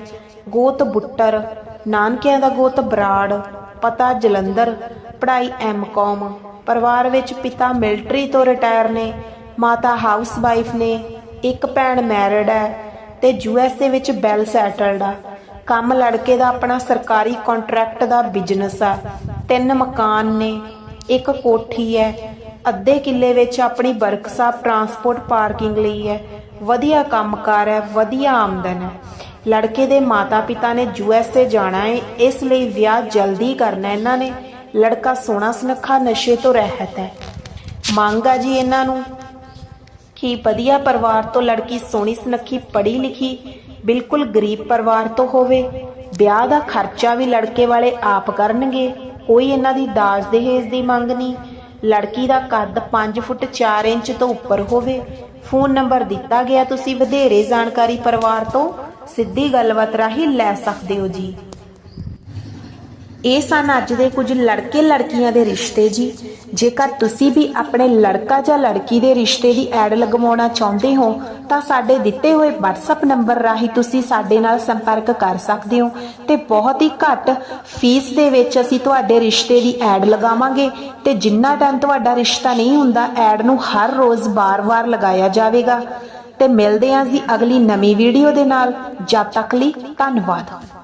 ਗੋਤ ਬੁੱਟਰ, ਨਾਨਕਿਆਂ ਦਾ ਗੋਤ ਬਰਾੜ, ਪਤਾ ਜਲੰਧਰ, ਪੜ੍ਹਾਈ ਐਮਕਾਮ ਪਰਿਵਾਰ ਵਿੱਚ ਪਿਤਾ ਮਿਲਟਰੀ ਤੋਂ ਰਿਟਾਇਰ ਨੇ, ਮਾਤਾ ਹਾਊਸ ਵਾਈਫ ਨੇ, ਇੱਕ ਭੈਣ ਮੈਰਿਡ ਹੈ ਤੇ ਯੂਐਸਏ ਵਿੱਚ ਬੈਲ ਸੈਟਲਡ ਆ। ਕੰਮ ਲੜਕੇ ਦਾ ਆਪਣਾ ਸਰਕਾਰੀ ਕੰਟਰੈਕਟ ਦਾ ਬਿਜ਼ਨਸ ਆ। ਤਿੰਨ ਮਕਾਨ ਨੇ, ਇੱਕ ਕੋਠੀ ਹੈ ਅੱਧੇ ਕਿੱਲੇ ਵਿੱਚ ਆਪਣੀ ਵਰਕਸ਼ਾਪ ਟਰਾਂਸਪੋਰਟ, ਪਾਰਕਿੰਗ ਲਈ ਹੈ। ਵਧੀਆ ਕੰਮਕਾਰ ਹੈ, ਵਧੀਆ ਆਮਦਨ ਹੈ। ਲੜਕੇ ਦੇ ਮਾਤਾ-ਪਿਤਾ ਨੇ ਯੂਐਸਏ ਜਾਣਾ ਹੈ, ਇਸ ਲਈ ਵਿਆਹ ਜਲਦੀ ਕਰਨਾ ਇਹਨਾਂ ਨੇ। ਲੜਕਾ ਸੋਹਣਾ ਸੁਨੱਖਾ ਨਸ਼ੇ ਤੋਂ ਰਹਿਤ ਹੈ। ਮੰਗ ਆ ਜੀ ਇਹਨਾਂ ਨੂੰ ਕਿ ਵਧੀਆ ਪਰਿਵਾਰ ਤੋਂ ਲੜਕੀ ਸੋਹਣੀ ਸੁਨੱਖੀ ਪੜ੍ਹੀ ਲਿਖੀ, ਬਿਲਕੁਲ ਗਰੀਬ ਪਰਿਵਾਰ ਤੋਂ ਹੋਵੇ। ਵਿਆਹ ਦਾ ਖਰਚਾ ਵੀ ਲੜਕੇ ਵਾਲੇ ਆਪ ਕਰਨਗੇ, ਕੋਈ ਇਹਨਾਂ ਦੀ ਦਾਜ ਦਹੇਜ ਦੀ ਮੰਗ ਨਹੀਂ। ਲੜਕੀ ਦਾ ਕੱਦ 5 ਫੁੱਟ 4 ਇੰਚ ਤੋਂ ਉੱਪਰ ਹੋਵੇ। ਫੋਨ ਨੰਬਰ ਦਿੱਤਾ ਗਿਆ, ਤੁਸੀਂ ਵਧੇਰੇ ਜਾਣਕਾਰੀ ਪਰਿਵਾਰ ਤੋਂ ਸਿੱਧੀ ਗੱਲਬਾਤ ਰਾਹੀਂ ਲੈ ਸਕਦੇ ਹੋ ਜੀ। ਇਹ ਸਨ ਅੱਜ ਦੇ ਕੁਝ ਲੜਕੇ ਲੜਕੀਆਂ ਦੇ ਰਿਸ਼ਤੇ ਜੀ। ਜੇਕਰ ਤੁਸੀਂ ਵੀ ਆਪਣੇ ਲੜਕਾ ਜਾਂ ਲੜਕੀ ਦੇ ਰਿਸ਼ਤੇ ਦੀ ਐਡ ਲਗਵਾਉਣਾ ਚਾਹੁੰਦੇ ਹੋ, ਤਾਂ ਸਾਡੇ ਦਿੱਤੇ ਹੋਏ WhatsApp ਨੰਬਰ ਰਾਹੀਂ ਤੁਸੀਂ ਸਾਡੇ ਨਾਲ ਸੰਪਰਕ ਕਰ ਸਕਦੇ ਹੋ ਤੇ ਬਹੁਤ ਹੀ ਘੱਟ ਫੀਸ ਦੇ ਵਿੱਚ ਅਸੀਂ ਤੁਹਾਡੇ ਰਿਸ਼ਤੇ ਦੀ ਐਡ ਲਗਾਵਾਂਗੇ ਤੇ ਜਿੰਨਾ ਟਾਈਮ ਤੁਹਾਡਾ ਰਿਸ਼ਤਾ ਨਹੀਂ ਹੁੰਦਾ, ਐਡ ਨੂੰ ਹਰ ਰੋਜ਼ ਬਾਰ-ਬਾਰ ਲਗਾਇਆ ਜਾਵੇਗਾ। ਤੇ ਮਿਲਦੇ ਹਾਂ ਜੀ ਅਗਲੀ ਨਵੀਂ ਵੀਡੀਓ ਦੇ ਨਾਲ। ਜਦ ਤੱਕ ਲਈ ਧੰਨਵਾਦ।